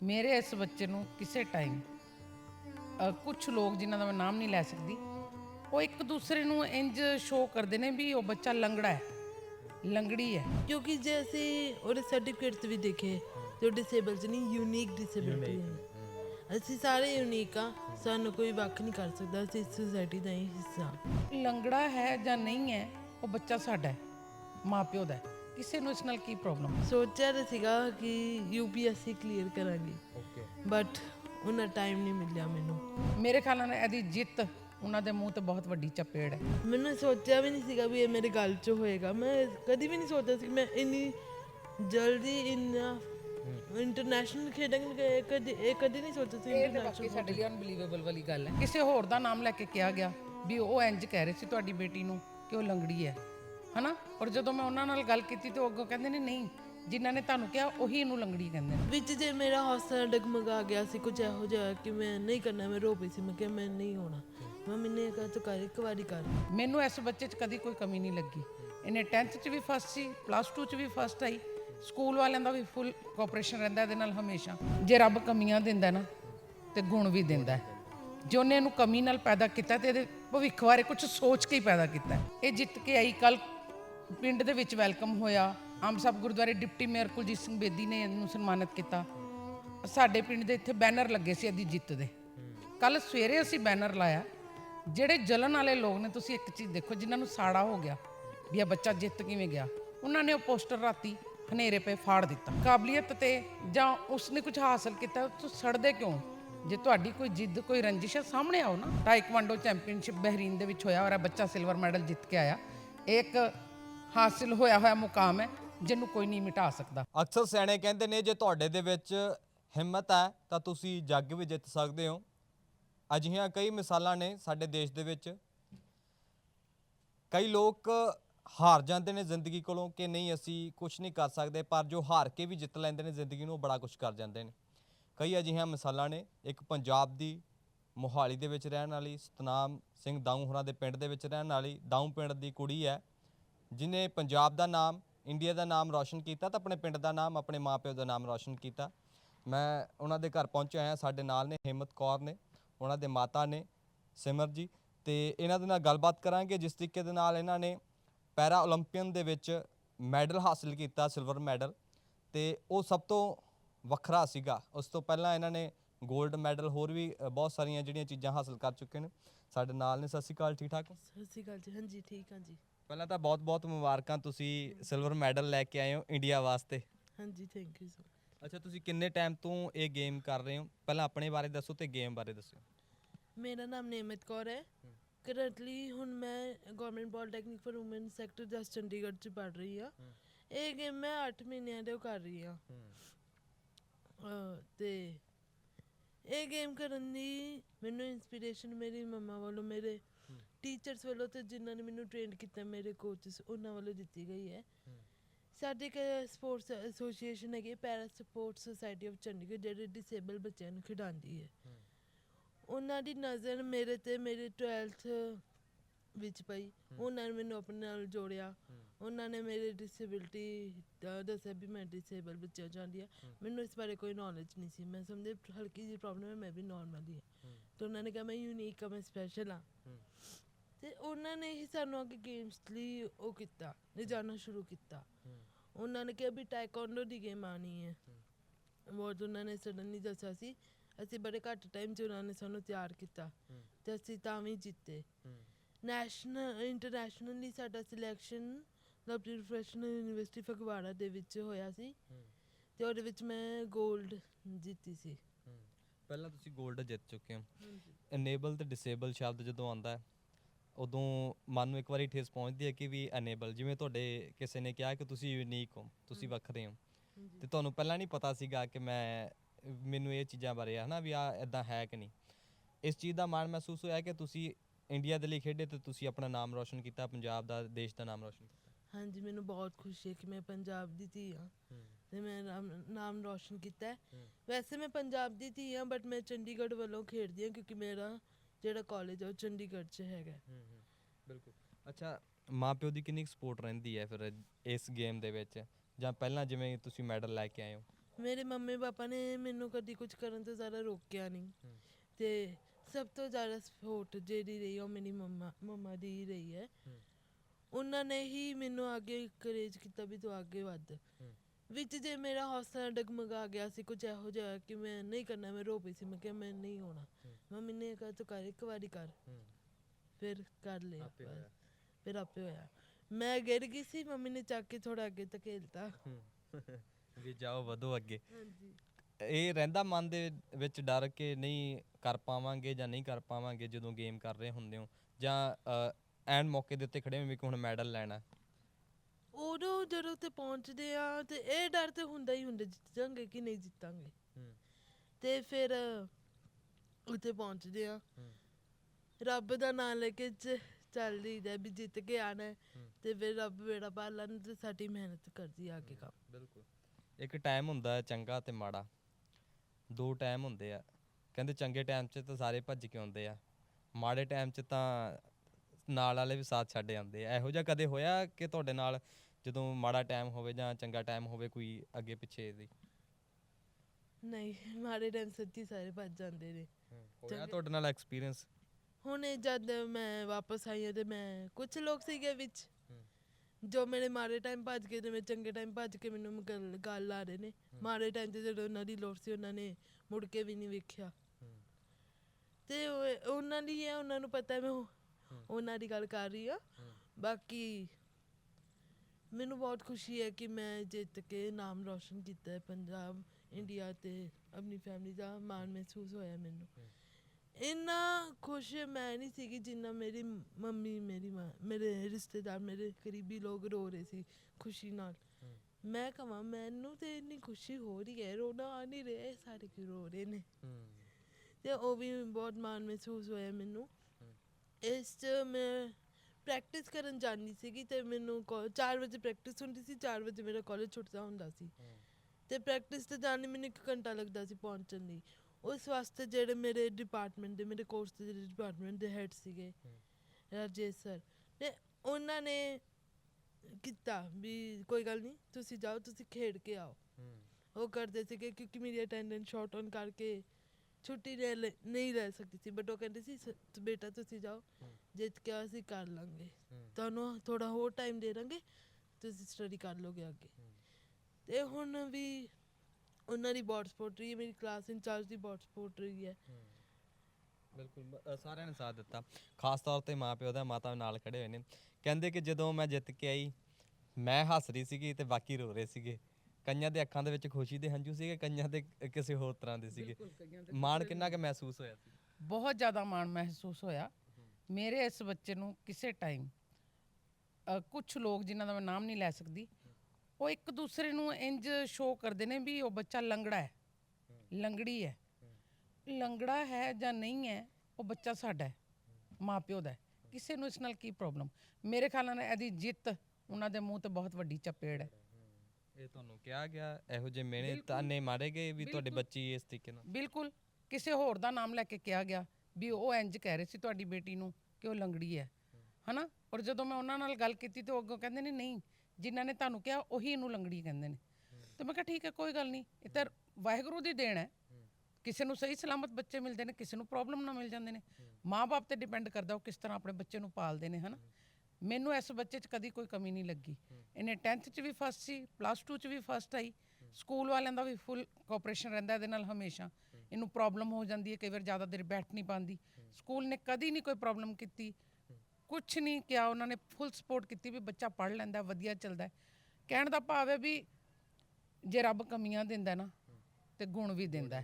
ਮੇਰੇ ਇਸ ਬੱਚੇ ਨੂੰ ਕਿਸੇ ਟਾਈਮ ਕੁਝ ਲੋਕ ਜਿਨ੍ਹਾਂ ਦਾ ਮੈਂ ਨਾਮ ਨਹੀਂ ਲੈ ਸਕਦੀ ਉਹ ਇੱਕ ਦੂਸਰੇ ਨੂੰ ਇੰਜ ਸ਼ੋਅ ਕਰਦੇ ਨੇ ਵੀ ਉਹ ਬੱਚਾ ਲੰਗੜਾ ਹੈ ਲੰਗੜੀ ਹੈ ਕਿਉਂਕਿ ਜੇ ਅਸੀਂ ਉਹਦੇ ਸਰਟੀਫਿਕੇਟਸ ਵੀ ਦੇਖੇ ਜੋ ਡਿਸੇਬਲ ਚ ਨਹੀਂ ਯੂਨੀਕ ਡਿਸੇਬਿਲਟੀ ਹੈ ਅਸੀਂ ਸਾਰੇ ਯੂਨੀਕ ਆ ਸਾਨੂੰ ਕੋਈ ਵੱਖ ਨਹੀਂ ਕਰ ਸਕਦਾ ਅਸੀਂ ਇਸ ਸੋਸਾਇਟੀ ਦਾ ਹੀ ਹਿੱਸਾ ਹਾਂ। ਲੰਗੜਾ ਹੈ ਜਾਂ ਨਹੀਂ ਹੈ ਉਹ ਬੱਚਾ ਸਾਡਾ ਹੈ ਮਾਪਿਓ ਦਾ ਹੈ। ਕਿਸੇ ਨੂੰ ਇਸ ਨਾਲ ਕੀ ਪ੍ਰੋਬਲਮ ਸੋਚਿਆ ਤਾਂ ਸੀਗਾ ਕਿ ਯੂਪੀਐਸਸੀ ਕਲੀਅਰ ਕਰਾਂਗੀ। ਓਕੇ ਬਟ ਉਹਨਾਂ ਟਾਈਮ ਨਹੀਂ ਮਿਲਿਆ ਮੈਨੂੰ। ਮੇਰੇ ਖਿਆਲ ਨਾਲ ਇਹਦੀ ਜਿੱਤ ਉਹਨਾਂ ਦੇ ਮੂੰਹ ਤੇ ਬਹੁਤ ਵੱਡੀ ਚਪੇੜ ਹੈ। ਮੈਨੂੰ ਸੋਚਿਆ ਵੀ ਨਹੀਂ ਸੀਗਾ ਵੀ ਇਹ ਮੇਰੇ ਗੱਲ 'ਚ ਹੋਏਗਾ। ਮੈਂ ਕਦੀ ਵੀ ਨਹੀਂ ਸੋਚਿਆ ਸੀ। ਕਿ ਮੈਂ ਇੰਨੀ ਜਲਦੀ ਇੰਨਾ ਇੰਟਰਨੈਸ਼ਨਲ ਖੇਡਾਂਗੇ ਕਦੀ ਇਹ ਕਦੀ ਨਹੀਂ ਸੋਚਿਆ ਸੀ ਇਹ ਤਾਂ ਬਾਕੀ ਸਾਡੇ ਲਈ ਅਨਬਲੀਵੇਬਲ ਵਾਲੀ ਗੱਲ ਹੈ। ਕਿਸੇ ਹੋਰ ਦਾ ਨਾਮ ਲੈ ਕੇ ਕਿਹਾ ਗਿਆ ਵੀ ਉਹ ਇੰਜ ਕਹਿ ਰਹੇ ਸੀ ਤੁਹਾਡੀ ਬੇਟੀ ਨੂੰ ਕਿ ਉਹ ਲੰਗੜੀ ਹੈ। ਹਨਾ? ਔਰ ਜਦੋਂ ਮੈਂ ਉਹਨਾਂ ਨਾਲ ਗੱਲ ਕੀਤੀ ਤੇ ਉਹ ਅੱਗੋਂ ਕਹਿੰਦੇ ਨੇ ਨਹੀਂ ਜਿਨ੍ਹਾਂ ਨੇ ਤੁਹਾਨੂੰ ਕਿਹਾ ਉਹੀ ਇਹਨੂੰ ਲੰਗੜੀ ਕਹਿੰਦੇ ਨੇ। ਵਿੱਚ ਜੇ ਮੇਰਾ ਹੌਸਲਾ ਡਗਮਗਾ ਗਿਆ ਸੀ ਕੁਝ ਇਹੋ ਜਿਹਾ ਕਿ ਮੈਂ ਨਹੀਂ ਕਰਨਾ ਮੈਂ ਰੋ ਪਈ ਸੀ ਮੈਂ ਕਿਹਾ ਮੈਂ ਨਹੀਂ ਹੋਣਾ। ਮੰਮੀ ਨੇ ਕਿਹਾ ਤੂੰ ਕਰ ਇੱਕ ਵਾਰੀ ਕਰ ਮੈਨੂੰ ਇਸ ਬੱਚੇ 'ਚ ਕਦੀ ਕੋਈ ਕਮੀ ਨਹੀਂ ਲੱਗੀ। ਇਹਨੇ 10th 'ਚ ਵੀ ਫਸਟ ਸੀ ਪਲੱਸ 2 'ਚ ਵੀ ਫਸਟ ਆਈ। ਸਕੂਲ ਵਾਲਿਆਂ ਦਾ ਵੀ ਫੁੱਲ ਕੋਆਪਰੇਸ਼ਨ ਰਹਿੰਦਾ ਇਹਦੇ ਨਾਲ ਹਮੇਸ਼ਾ। ਜੇ ਰੱਬ ਕਮੀਆਂ ਦਿੰਦਾ ਨਾ ਤੇ ਗੁਣ ਵੀ ਦਿੰਦਾ। ਜੇ ਉਹਨੇ ਇਹਨੂੰ ਕਮੀ ਨਾਲ ਪੈਦਾ ਕੀਤਾ ਤੇ ਇਹਦੇ ਭਵਿੱਖ ਬਾਰੇ ਕੁਝ ਸੋਚ ਕੇ ਹੀ ਪੈਦਾ ਕੀਤਾ। ਇਹ ਜਿੱਤ ਕੇ ਆਈ ਕੱਲ ਪਿੰਡ ਦੇ ਵਿੱਚ ਵੈਲਕਮ ਹੋਇਆ। ਆਮ ਸਾਹਿਬ ਗੁਰਦੁਆਰੇ ਡਿਪਟੀ ਮੇਅਰ ਕੁਲਜੀਤ ਸਿੰਘ ਬੇਦੀ ਨੇ ਇਹਨੂੰ ਸਨਮਾਨਿਤ ਕੀਤਾ। ਸਾਡੇ ਪਿੰਡ ਦੇ ਇੱਥੇ ਬੈਨਰ ਲੱਗੇ ਸੀ ਇਹਦੀ ਜਿੱਤ ਦੇ। ਕੱਲ ਸਵੇਰੇ ਅਸੀਂ ਬੈਨਰ ਲਾਇਆ। ਜਿਹੜੇ ਜਲਨ ਵਾਲੇ ਲੋਕ ਨੇ, ਤੁਸੀਂ ਇੱਕ ਚੀਜ਼ ਦੇਖੋ, ਜਿਨ੍ਹਾਂ ਨੂੰ ਸਾੜਾ ਹੋ ਗਿਆ ਵੀ ਇਹ ਬੱਚਾ ਜਿੱਤ ਕਿਵੇਂ ਗਿਆ। ਉਹਨਾਂ ਨੇ ਉਹ ਪੋਸਟਰ ਰਾਤੀ ਹਨੇਰੇ ਪੇ ਫਾੜ ਦਿੱਤਾ। ਕਾਬਲੀਅਤ ਤੇ ਜਾਂ ਉਸਨੇ ਕੁਝ ਹਾਸਲ ਕੀਤਾ ਤੁਸੀਂ ਸੜਦੇ ਕਿਉਂ? ਜੇ ਤੁਹਾਡੀ ਕੋਈ ਜਿੱਦ, ਕੋਈ ਰੰਜਿਸ਼ ਹੈ ਸਾਹਮਣੇ ਆਓ ਨਾ। ਟਾਈਕਵਾਂਡੋ ਚੈਂਪੀਅਨਸ਼ਿਪ ਬਹਿਰੀਨ ਦੇ ਵਿੱਚ ਹੋਇਆ ਔਰ ਇਹ ਬੱਚਾ ਸਿਲਵਰ ਮੈਡਲ ਜਿੱਤ ਕੇ ਆਇਆ। ਇਹ ਇੱਕ ਹਾਸਿਲ ਹੋਇਆ ਹੋਇਆ ਮੁਕਾਮ ਹੈ, ਜਿਹਨੂੰ ਕੋਈ ਨਹੀਂ ਮਿਟਾ ਸਕਦਾ। ਅਕਸਰ ਸਿਆਣੇ ਕਹਿੰਦੇ ਨੇ, ਜੇ ਤੁਹਾਡੇ ਦੇ ਵਿੱਚ ਹਿੰਮਤ ਹੈ, ਤਾਂ ਤੁਸੀਂ ਜੱਗ ਵੀ ਜਿੱਤ ਸਕਦੇ ਹੋ। ਅਜਿਹੀਆਂ ਕਈ ਮਿਸਾਲਾਂ ਨੇ ਸਾਡੇ ਦੇਸ਼ ਦੇ ਵਿੱਚ। ਕਈ ਲੋਕ ਹਾਰ ਜਾਂਦੇ ਨੇ ਜ਼ਿੰਦਗੀ ਕੋਲੋਂ ਕਿ ਨਹੀਂ, ਅਸੀਂ ਕੁਝ ਨਹੀਂ ਕਰ ਸਕਦੇ, ਪਰ ਜੋ ਹਾਰ ਕੇ ਵੀ ਜਿੱਤ ਲੈਂਦੇ ਨੇ ਜ਼ਿੰਦਗੀ ਨੂੰ, ਉਹ ਬੜਾ ਕੁਝ ਕਰ ਜਾਂਦੇ ਨੇ। ਕਈ ਅਜਿਹੀਆਂ ਮਿਸਾਲਾਂ ਨੇ, ਇੱਕ ਪੰਜਾਬ ਦੀ ਮੋਹਾਲੀ ਦੇ ਵਿੱਚ ਰਹਿਣ ਵਾਲੀ, ਸਤਨਾਮ ਸਿੰਘ ਦਾਊ ਹੋਰਾਂ ਦੇ ਪਿੰਡ ਦੇ ਵਿੱਚ ਰਹਿਣ ਵਾਲੀ, ਦਾਊ ਪਿੰਡ ਦੀ ਕੁੜੀ ਹੈ। ਜਿਨੇ ਪੰਜਾਬ ਦਾ ਨਾਮ ਇੰਡੀਆ ਦਾ ਨਾਮ ਰੌਸ਼ਨ ਕੀਤਾ ਤਾਂ ਆਪਣੇ ਪਿੰਡ ਦਾ ਨਾਮ, ਆਪਣੇ ਮਾਪਿਓ ਦਾ ਨਾਮ ਰੌਸ਼ਨ ਕੀਤਾ। ਮੈਂ ਉਹਨਾਂ ਦੇ ਘਰ ਪਹੁੰਚਿਆ ਆਇਆ ਸਾਡੇ ਨਾਲ ਨੇ ਹਿੰਮਤ ਕੌਰ ਨੇ, ਉਹਨਾਂ ਦੇ ਮਾਤਾ ਨੇ, ਸਿਮਰ ਜੀ। ਤੇ ਇਹਨਾਂ ਦੇ ਨਾਲ ਗੱਲਬਾਤ ਕਰਾਂਗੇ, ਜਿਸ ਤਰੀਕੇ ਦੇ ਨਾਲ ਇਹਨਾਂ ਨੇ ਪੈਰਾ 올림픽ਨ ਦੇ ਵਿੱਚ ਮੈਡਲ ਹਾਸਲ ਕੀਤਾ ਸਿਲਵਰ ਮੈਡਲ ਤੇ ਉਹ ਸਭ ਤੋਂ ਵੱਖਰਾ ਸੀਗਾ। ਉਸ ਤੋਂ ਪਹਿਲਾਂ ਇਹਨਾਂ ਨੇ 골ਡ ਮੈਡਲ ਹੋਰ ਵੀ ਬਹੁਤ ਸਾਰੀਆਂ ਜਿਹੜੀਆਂ ਚੀਜ਼ਾਂ ਹਾਸਲ ਕਰ ਚੁੱਕੇ ਨੇ। ਸਾਡੇ ਨਾਲ ਨੇ, ਸਤਿ ਸ਼੍ਰੀ ਅਕਾਲ ਠੀਕ ਠਾਕ ਸਤਿ ਸ਼੍ਰੀ ਅਕਾਲ ਜੀ, ਹਾਂਜੀ, ਠੀਕ ਹਾਂ ਜੀ। ਪਹਿਲਾਂ ਤਾਂ ਬਹੁਤ-ਬਹੁਤ ਮੁਬਾਰਕਾਂ ਤੁਸੀਂ ਸਿਲਵਰ ਮੈਡਲ ਲੈ ਕੇ ਆਏ ਹੋ ਇੰਡੀਆ ਵਾਸਤੇ। ਹਾਂਜੀ ਥੈਂਕ ਯੂ ਸੋ ਅੱਛਾ ਤੁਸੀਂ ਕਿੰਨੇ ਟਾਈਮ ਤੋਂ ਇਹ ਗੇਮ ਕਰ ਰਹੇ ਹੋ? ਪਹਿਲਾਂ ਆਪਣੇ ਬਾਰੇ ਦੱਸੋ ਤੇ ਗੇਮ ਬਾਰੇ ਦੱਸੋ ਮੇਰਾ ਨਾਮ ਨੇਮਤ ਕੌਰ ਹੈ। ਕਰੰਟਲੀ ਹੁਣ ਮੈਂ government polytechnic for women sector 10 Chandigarh ਚ ਪੜ ਰਹੀ ਆ ਇਹ ਗੇਮ ਮੈਂ 8 ਮਹੀਨਿਆਂ ਤੋਂ ਕਰ ਰਹੀ ਆ ਤੇ ਇਹ ਗੇਮ ਕਰਨ ਦੀ ਮੈਨੂੰ ਇਨਸਪੀਰੇਸ਼ਨ ਮੇਰੀ ਮੰਮਾ ਵੱਲੋਂ ਮੇਰੇ ਟੀਚਰਸ ਵੱਲੋਂ ਤੇ ਜਿਨ੍ਹਾਂ ਨੇ ਮੈਨੂੰ ਟ੍ਰੇਨ ਕੀਤਾ ਮੇਰੇ ਕੋਚਸ ਉਹਨਾਂ ਵੱਲੋਂ ਦਿੱਤੀ ਗਈ ਹੈ। ਸਾਡੇ ਇੱਕ ਸਪੋਰਟਸ ਐਸੋਸੀਏਸ਼ਨ ਹੈਗੀ para sports society of Chandigarh ਜਿਹੜੇ ਡਿਸੇਬਲ ਬੱਚਿਆਂ ਨੂੰ ਖਿਡਾਉਂਦੀ ਹੈ। ਉਹਨਾਂ ਦੀ ਨਜ਼ਰ ਮੇਰੇ ਤੇ ਮੇਰੇ 12th ਵਿੱਚ ਪਈ। ਉਹਨਾਂ ਨੇ ਮੈਨੂੰ ਆਪਣੇ ਨਾਲ ਜੋੜਿਆ। ਉਹਨਾਂ ਨੇ ਮੇਰੇ ਡਿਸੇਬਿਲਟੀ ਦੱਸਿਆ ਵੀ ਮੈਂ ਡਿਸੇਬਲ ਬੱਚਾ ਜਾਂਦੀ ਆ ਮੈਨੂੰ ਇਸ ਬਾਰੇ ਕੋਈ ਨੌਲੇਜ ਨਹੀਂ ਸੀ। ਮੈਂ ਸਮਝੇ ਹਲਕੀ ਜਿਹੀ ਪ੍ਰੋਬਲਮ ਹੈ ਮੈਂ ਵੀ ਨਾਰਮਲ ਹੀ ਹਾਂ। ਤੇ ਉਹਨਾਂ ਨੇ ਕਿਹਾ ਮੈਂ ਯੂਨੀਕ ਆ ਮੈਂ ਸਪੈਸ਼ਲ ਆ ਤੇ ਉਹਨਾਂ ਨੇ ਹੀ ਸਾਨੂੰ ਅੱਗੇ ਗੇਮਸ ਲਈ ਉਹ ਕੀਤਾ ਲਿਜਾਣਾ ਸ਼ੁਰੂ ਕੀਤਾ। ਉਹਨਾਂ ਨੇ ਕਿਹਾ ਵੀ ਟਾਈਕਵਾਂਡੋ ਦੀ ਗੇਮ ਆਣੀ ਹੈ। ਬਹੁਤ ਉਹਨਾਂ ਨੇ ਸਡਨਲੀ ਦੱਸਿਆ ਸੀ ਅਸੀਂ ਬੜੇ ਘੱਟ ਟਾਈਮ 'ਚ ਉਹਨਾਂ ਨੇ ਸਾਨੂੰ ਤਿਆਰ ਕੀਤਾ ਤੇ ਅਸੀਂ ਤਾਂ ਵੀ ਜਿੱਤੇ। ਨੈਸ਼ਨਲ ਇੰਟਰਨੈਸ਼ਨਲੀ ਸਾਡਾ selection Lovely Professional University Phagwara ਦੇ ਵਿੱਚ ਹੋਇਆ ਸੀ। ਤੇ ਉਹਦੇ ਵਿੱਚ ਮੈਂ 골ਡ ਜਿੱਤੀ ਸੀ। ਪਹਿਲਾਂ ਤੁਸੀਂ 골ਡ ਜਿੱਤ ਚੁੱਕੇ ਹੋ। ਅਨੇਬਲ ਤੇ ਡਿਸੇਬਲ ਸ਼ਬਦ ਜਦੋਂ ਆਉਂਦਾ ਹੈ ਉਦੋਂ ਮਨ ਨੂੰ ਇੱਕ ਵਾਰੀ ਠੇਸ ਪਹੁੰਚਦੀ ਹੈ ਕਿ ਵੀ ਅਨੇਬਲ ਜਿਵੇਂ ਤੁਹਾਡੇ ਕਿਸੇ ਨੇ ਕਿਹਾ ਕਿ ਤੁਸੀਂ ਯੂਨੀਕ ਹੋ ਤੁਸੀਂ ਵੱਖਰੇ ਹੋ। ਤੇ ਤੁਹਾਨੂੰ ਪਹਿਲਾਂ ਨਹੀਂ ਪਤਾ ਸੀਗਾ ਕਿ ਮੈਂ ਮੈਨੂੰ ਇਹ ਚੀਜ਼ਾਂ ਬਾਰੇ ਹੈ ਨਾ ਵੀ ਆ ਇਦਾਂ ਹੈ ਕਿ ਨਹੀਂ। ਇਸ ਚੀਜ਼ ਦਾ ਮਾਣ ਮਹਿਸੂਸ ਹੋਇਆ ਕਿ ਤੁਸੀਂ ਇੰਡੀਆ ਦੇ ਲਈ ਖੇਡੇ ਤੇ ਤੁਸੀਂ ਆਪਣਾ ਨਾਮ ਰੌਸ਼ਨ ਕੀਤਾ ਪੰਜਾਬ ਦਾ ਦੇਸ਼ ਦਾ ਨਾਮ ਰੌਸ਼ਨ ਕੀਤਾ। ਹਾਂਜੀ ਮੈਨੂੰ ਬਹੁਤ ਖੁਸ਼ੀ ਹੈ ਕਿ ਮੈਂ ਪੰਜਾਬ ਦੀ ਧੀ ਹਾਂ। ਤੇ ਮੈਂ ਨਾਮ ਨਾਮ ਰੌਸ਼ਨ ਕੀਤਾ ਹੈ। ਵੈਸੇ ਮੈਂ ਪੰਜਾਬ ਦੀ ਧੀ ਹਾਂ ਬਟ ਮੈਂ ਚੰਡੀਗੜ੍ਹ ਵੱਲੋਂ ਖੇਡਦੀ ਹਾਂ ਕਿਉਂਕਿ ਮੇਰਾ ਜਿਹੜਾ ਕਾਲਜ ਹੈ ਉਹ ਚੰਡੀਗੜ੍ਹ 'ਚ ਹੈਗਾ ਬਿਲਕੁਲ। ਅੱਛਾ ਮਾਪਿਓ ਦੀ ਕਿੰਨੀ ਸਪੋਰਟ ਰਹਿੰਦੀ ਹੈ ਫਿਰ ਇਸ ਗੇਮ ਦੇ ਵਿੱਚ? ਜਾਂ ਪਹਿਲਾਂ ਜਿਵੇਂ ਤੁਸੀਂ ਮੈਡਲ ਲੈ ਕੇ ਆਏ ਹੋ? ਮੇਰੇ ਮੰਮੀ ਪਾਪਾ ਨੇ ਮੈਨੂੰ ਕਦੀ ਕੁਝ ਕਰਨ ਤੋਂ ਜ਼ਿਆਦਾ ਰੋਕਿਆ ਨਹੀਂ। ਤੇ ਸਭ ਤੋਂ ਜ਼ਿਆਦਾ ਸਪੋਰਟ ਜਿਹੜੀ ਰਹੀ ਉਹ ਮੇਰੀ ਮੰਮਾ ਮੰਮਾ ਦੀ ਹੀ ਰਹੀ ਹੈ। ਉਹਨਾਂ ਨੇ ਹੀ ਮੈਨੂੰ ਅੱਗੇ ਇਨਕਰੇਜ ਕੀਤਾ ਵੀ ਤੂੰ ਅੱਗੇ ਵੱਧ। ਵਿੱਚ ਜੇ ਮੇਰਾ ਹੌਸਲਾ ਡਗਮਗਾ ਗਿਆ ਸੀ ਕੁਝ ਇਹੋ ਜਿਹਾ ਕਿ ਮੈਂ ਨਹੀਂ ਕਰਨਾ ਮੈਂ ਰੋ ਪਈ ਸੀ ਮੈਂ ਕਿਹਾ ਮੈਂ ਨਹੀਂ ਹੋਣਾ। ਮੰਮੀ ਨੇ ਕਿਹਾ ਤੂੰ ਕਰ ਇੱਕ ਵਾਰੀ ਕਰ। ਫਿਰ ਕਰ ਲਿਆ ਆਪੇ ਬਸ। ਹੋਇਆ। ਫਿਰ ਆਪੇ ਹੋਇਆ। ਮੈਂ ਗਿਰ ਗਈ ਸੀ ਮੰਮੀ ਨੇ ਚੱਕ ਕੇ ਥੋੜਾ ਅੱਗੇ ਧਕੇਲਤਾ। ਵੀ ਜਾਓ ਵਧੋ ਅੱਗੇ। ਹਾਂਜੀ। ਇਹ ਰਹਿੰਦਾ ਮਨ ਦੇ ਵਿੱਚ ਡਰ ਕਿ ਨਹੀਂ ਕਰ ਪਾਵਾਂਗੇ ਜਾਂ ਨਹੀਂ ਕਰ ਪਾਵਾਂਗੇ ਜਦੋਂ ਗੇਮ ਕਰ ਰਹੇ ਹੁੰਦੇ ਹੋ। ਜਾਂ ਐਂਡ ਮੌਕੇ ਦੇ ਉੱਤੇ ਖੜੇ ਹੋ ਵੀ ਕਿ ਹੁਣ ਮੈਡਲ ਲੈਣਾ ਉਦੋਂ ਜਦੋਂ ਤੇ ਪਹੁੰਚਦੇ ਆ ਤੇ ਇਹ ਡਰ ਤੇ ਹੁੰਦਾ ਹੀ ਹੁੰਦਾ ਜਿੱਤਾਂਗੇ ਕਿ ਨਹੀਂ ਜਿੱਤਾਂਗੇ। ਤੇ ਫਿਰ ਉੱਥੇ ਪਹੁੰਚਦੇ ਆ ਰੱਬ ਦਾ ਨਾਮ ਲੈ ਕੇ ਚ- ਚੱਲ ਰਹੀਦਾ ਵੀ ਜਿੱਤ ਕੇ ਆਣਾ ਹੈ। ਤੇ ਫਿਰ ਰੱਬ ਬੇੜਾ ਪਾਰ ਲੈਣ ਤੇ ਸਾਡੀ ਮਿਹਨਤ ਕਰਦੀ ਆ ਅੱਗੇ ਕੰਮ। ਬਿਲਕੁਲ। ਇੱਕ ਟਾਈਮ ਹੁੰਦਾ ਹੈ ਚੰਗਾ ਤੇ ਮਾੜਾ। ਦੋ ਟਾਈਮ ਹੁੰਦੇ ਆ। ਕਹਿੰਦੇ ਚੰਗੇ ਟਾਈਮ 'ਚ ਤਾਂ ਸਾਰੇ ਭੱਜ ਕੇ ਆਉਂਦੇ ਆ। ਮਾੜੇ ਟਾਈਮ 'ਚ ਤਾਂ ਨਾਲ ਵਾਲੇ ਵੀ ਸਾਥ ਛੱਡ ਜਾਂਦੇ ਆ। ਇਹੋ ਜਿਹਾ ਕਦੇ ਹੋਇਆ ਕਿ ਤੁਹਾਡੇ ਨਾਲ ਜਦੋਂ ਮਾੜਾ ਟਾਈਮ ਹੋਵੇ ਜਾਂ ਚੰਗਾ ਟਾਈਮ ਹੋਵੇ ਕੋਈ ਅੱਗੇ ਪਿੱਛੇ ਦੀ? ਨਹੀਂ ਮਾਰੇ ਟਾਈਮ ਸੱਚੀ ਸਾਰੇ ਭੱਜ ਜਾਂਦੇ ਨੇ। ਹੋਇਆ ਤੁਹਾਡੇ ਨਾਲ ਐਕਸਪੀਰੀਅੰਸ ਹੁਣ ਇਹ ਜਦ ਮੈਂ ਵਾਪਸ ਆਈ ਹਾਂ ਤੇ ਮੈਂ ਕੁਝ ਲੋਕ ਸੀਗੇ ਵਿੱਚ ਜੋ ਮੇਰੇ ਮਾਰੇ ਟਾਈਮ ਭੱਜ ਕੇ ਤੇ ਮੈਂ ਚੰਗੇ ਟਾਈਮ ਭੱਜ ਕੇ ਮੈਨੂੰ ਗੱਲ ਗੱਲ ਆ ਰਹੇ ਨੇ। ਮਾਰੇ ਟਾਈਮ ਤੇ ਜਦੋਂ ਉਹਨਾਂ ਦੀ ਲੋੜ ਸੀ ਉਹਨਾਂ ਨੇ ਮੁੜ ਕੇ ਵੀ ਨਹੀਂ ਵੇਖਿਆ। ਤੇ ਉਹ- ਉਹਨਾਂ ਲਈ ਹੈ ਉਹਨਾਂ ਨੂੰ ਪਤਾ ਮੈਂ ਉਹ- ਉਹਨਾਂ ਦੀ ਗੱਲ ਕਰ ਰਹੀ ਆ ਬਾਕੀ ਮੈਨੂੰ ਬਹੁਤ ਖੁਸ਼ੀ ਹੈ ਕਿ ਮੈਂ ਜਿੱਤ ਕੇ ਨਾਮ ਰੋਸ਼ਨ ਕੀਤਾ ਹੈ ਪੰਜਾਬ ਇੰਡੀਆ ਤੇ ਆਪਣੀ ਫੈਮਿਲੀ ਦਾ ਮਾਣ ਮਹਿਸੂਸ ਹੋਇਆ ਮੈਨੂੰ। ਇੰਨਾ ਖੁਸ਼ ਮੈਂ ਨਹੀਂ ਸੀਗੀ ਜਿੰਨਾ ਮੇਰੀ ਮੰਮੀ ਮੇਰੀ ਮਾਂ ਮੇਰੇ ਰਿਸ਼ਤੇਦਾਰ ਮੇਰੇ ਕਰੀਬੀ ਲੋਕ ਰੋ ਰਹੇ ਸੀ ਖੁਸ਼ੀ ਨਾਲ। ਮੈਂ ਕਹਾਂ ਮੈਨੂੰ ਤੇ ਇੰਨੀ ਖੁਸ਼ੀ ਹੋ ਰਹੀ ਹੈ ਰੋਣਾ ਆ ਨਹੀਂ ਰਿਹਾ ਸਾਰੇ ਕਿਉਂ ਰੋ ਰਹੇ ਨੇ? ਤੇ ਉਹ ਵੀ ਬਹੁਤ ਮਾਣ ਮਹਿਸੂਸ ਹੋਇਆ ਮੈਨੂੰ। ਇਸ 'ਚ ਮੈਂ ਪ੍ਰੈਕਟਿਸ ਕਰਨ ਜਾਂਦੀ ਸੀਗੀ ਤੇ ਮੈਨੂੰ 4 ਵਜੇ ਪ੍ਰੈਕਟਿਸ ਹੁੰਦੀ ਸੀ 4 ਵਜੇ ਮੇਰਾ ਕਾਲਜ ਛੁੱਟਦਾ ਹੁੰਦਾ ਸੀ। ਤੇ ਪ੍ਰੈਕਟਿਸ ਤੇ ਜਾਣ ਲਈ ਮੈਨੂੰ 1 ਘੰਟਾ ਲੱਗਦਾ ਸੀ ਪਹੁੰਚਣ ਲਈ। ਉਸ ਵਾਸਤੇ ਜਿਹੜੇ ਮੇਰੇ ਡਿਪਾਰਟਮੈਂਟ ਦੇ ਮੇਰੇ ਕੋਰਸ ਦੇ ਜਿਹੜੇ ਡਿਪਾਰਟਮੈਂਟ ਦੇ ਹੈਡ ਸੀਗੇ ਰਾਜੇਸ਼ ਸਰ ਨੇ ਉਹਨਾਂ ਨੇ ਕੀਤਾ ਵੀ ਕੋਈ ਗੱਲ ਨਹੀਂ ਤੁਸੀਂ ਜਾਓ ਤੁਸੀਂ ਖੇਡ ਕੇ ਆਓ। ਉਹ ਕਰਦੇ ਸੀਗੇ ਕਿਉਂਕਿ ਮੇਰੀ ਅਟੈਂਡੈਂਸ ਸ਼ਾਰਟ ਔਨ ਕਰਕੇ ਛੁੱਟੀ ਲੈ ਨਹੀਂ ਲੈ ਸਕਦੀ ਸੀ ਬਟ ਉਹ ਕਹਿੰਦੇ ਸੀ "ਸ- ਤ- ਬੇਟਾ ਤੁਸੀਂ ਜਾਓ ਜਿੱਤ ਕੇ ਅਸੀਂ ਕਰ ਲਾਂਗੇ। ਤੁਹਾਨੂੰ ਥੋੜਾ ਹੋਰ ਟਾਈਮ ਦੇ ਦਾਂਗੇ ਤੁਸੀਂ ਸਟੱਡੀ ਕਰ ਲੋਗੇ ਅੱਗੇ। ਤੇ ਹੁਣ ਵੀ ਉਹਨਾਂ ਦੀ ਬੋਰਡ ਸਪੋਰਟ ਰਹੀ ਹੈ ਮੇਰੀ ਕਲਾਸ ਇੰਚਾਰਜ ਦੀ ਬੋਰਡ ਸਪੋਰਟ ਰਹੀ ਹੈ। ਬਿਲਕੁਲ ਅ, ਸਾਰਿਆਂ ਨੇ ਸਾਥ ਦਿੱਤਾ। ਖਾਸ ਤੌਰ ਤੇ ਮਾਪਿਓ ਦਾ ਮਾਤਾ ਨਾਲ ਖੜੇ ਹੋਏ ਨੇ। ਕਹਿੰਦੇ ਕਿ ਜਦੋਂ ਮੈਂ ਜਿੱਤ ਕੇ ਆਈ ਮੈਂ ਹੱਸ ਰਹੀ ਸੀਗੀ ਤੇ ਬਾਕੀ ਰੋ ਰਹੇ ਸੀਗੇ। ਕਈਆਂ ਦੇ ਅੱਖਾਂ ਦੇ ਵਿੱਚ ਖੁਸ਼ੀ ਦੇ ਹੰਝੂ ਸੀਗੇ ਕਈਆਂ ਦੇ ਕਿਸੇ ਹੋਰ ਤਰ੍ਹਾਂ ਦੇ ਸੀਗੇ। ਮਾਣ ਕਿੰਨਾ ਕੁ ਮਹਿਸੂਸ ਹੋਇਆ ਸੀ? ਬਹੁਤ ਜ਼ਿਆਦਾ ਮਾਣ ਮਹਿਸੂਸ ਹੋਇਆ। ਮੇਰੇ ਇਸ ਬੱਚੇ ਨੂੰ ਕਿਸੇ ਟਾਈਮ ਕੁਝ ਲੋਕ ਜਿਨ੍ਹਾਂ ਦਾ ਮੈਂ ਨਾਮ ਨਹੀਂ ਲੈ ਸਕਦੀ ਉਹ ਇੱਕ ਦੂਸਰੇ ਨੂੰ ਇੰਜ ਸ਼ੋਅ ਕਰਦੇ ਨੇ ਵੀ ਉਹ ਬੱਚਾ ਲੰਗੜਾ ਹੈ। ਲੰਗੜੀ ਹੈ। ਲੰਗੜਾ ਹੈ ਜਾਂ ਨਹੀਂ ਹੈ ਉਹ ਬੱਚਾ ਸਾਡਾ ਹੈ ਮਾਪਿਓ ਦਾ ਹੈ। ਕਿਸੇ ਨੂੰ ਇਸ ਨਾਲ ਕੀ ਪ੍ਰੋਬਲਮ ਮੇਰੇ ਖਿਆਲ ਨਾਲ ਇਹਦੀ ਜਿੱਤ ਉਹਨਾਂ ਦੇ ਮੂੰਹ ਤੇ ਬਹੁਤ ਵੱਡੀ ਚਪੇੜ ਹੈ। ਇਹ ਤੁਹਾਨੂੰ ਕਿਹਾ ਗਿਆ ਇਹੋ ਜਿਹੇ ਮਿਹਣੇ ਤਾਨੇ ਮਾਰੇ ਗਏ ਵੀ ਤੁਹਾਡੇ ਬੱਚੀ ਇਸ ਤਰੀਕੇ ਨਾਲ। ਬਿਲਕੁਲ। ਕਿਸੇ ਹੋਰ ਦਾ ਨਾਮ ਲੈ ਕੇ ਕਿਹਾ ਗਿਆ ਵੀ ਉਹ ਇੰਜ ਕਹਿ ਰਹੇ ਸੀ ਤੁਹਾਡੀ ਬੇਟੀ ਨੂੰ ਕਿ ਉਹ ਲੰਗੜੀ ਹੈ। ਹਨਾ? ਔਰ ਜਦੋਂ ਮੈਂ ਉਹਨਾਂ ਨਾਲ ਗੱਲ ਕੀਤੀ ਤੇ ਉਹ ਅੱਗੋਂ ਕਹਿੰਦੇ ਨੇ ਨਹੀਂ ਜਿਨ੍ਹਾਂ ਨੇ ਤੁਹਾਨੂੰ ਕਿਹਾ, ਉਹੀ ਇਹਨੂੰ ਲੰਗੜੀ ਕਹਿੰਦੇ ਨੇ। ਤੇ ਮੈਂ ਕਿਹਾ, ਠੀਕ ਹੈ, ਕੋਈ ਗੱਲ ਨਹੀਂ। ਇਹ ਤਾਂ ਵਾਹਿਗੁਰੂ ਦੀ ਦੇਣ ਹੈ। ਕਿਸੇ ਨੂੰ ਸਹੀ ਸਲਾਮਤ ਬੱਚੇ ਮਿਲਦੇ ਨੇ, ਕਿਸੇ ਨੂੰ ਪ੍ਰੋਬਲਮ ਨਾ ਮਿਲ ਜਾਂਦੇ ਨੇ। ਮਾਪੇ ਤੇ ਡਿਪੈਂਡ ਕਰਦਾ ਉਹ ਕਿਸ ਤਰ੍ਹਾਂ ਆਪਣੇ ਬੱਚੇ ਨੂੰ ਪਾਲਦੇ ਨੇ, ਹਨਾ? ਮੈਨੂੰ ਇਸ ਬੱਚੇ 'ਚ ਕਦੀ ਕੋਈ ਕਮੀ ਨਹੀਂ ਲੱਗੀ। ਇਹਨੇ 10th 'ਚ ਵੀ ਫਸਟ ਸੀ ਪਲੱਸ 2 'ਚ ਵੀ ਫਸਟ ਆਈ। ਸਕੂਲ ਵਾਲਿਆਂ ਦਾ ਵੀ ਫੁੱਲ ਕੋਆਪਰੇਸ਼ਨ ਰਹਿੰਦਾ ਇਹਦੇ ਨਾਲ ਹਮੇਸ਼ਾ। ਇਹਨੂੰ ਪ੍ਰੋਬਲਮ ਹੋ ਜਾਂਦੀ ਹੈ, ਕਈ ਵਾਰ ਜ਼ਿਆਦਾ ਦੇਰ ਬੈਠ ਨਹੀਂ ਪਾਉਂਦੀ। ਸਕੂਲ ਨੇ ਕਦੀ ਨਹੀਂ ਕੋਈ ਪ੍ਰੋਬਲਮ ਕੀਤੀ। ਕੁਝ ਨਹੀਂ ਕਿਹਾ ਉਹਨਾਂ ਨੇ ਫੁੱਲ ਸਪੋਰਟ ਕੀਤੀ ਵੀ ਬੱਚਾ ਪੜ ਲੈਂਦਾ ਵਧੀਆ ਚੱਲਦਾ। ਕਹਿਣ ਦਾ ਭਾਵ ਹੈ ਵੀ ਜੇ ਰੱਬ ਕਮੀਆਂ ਦਿੰਦਾ ਨਾ ਤੇ ਗੁਣ ਵੀ ਦਿੰਦਾ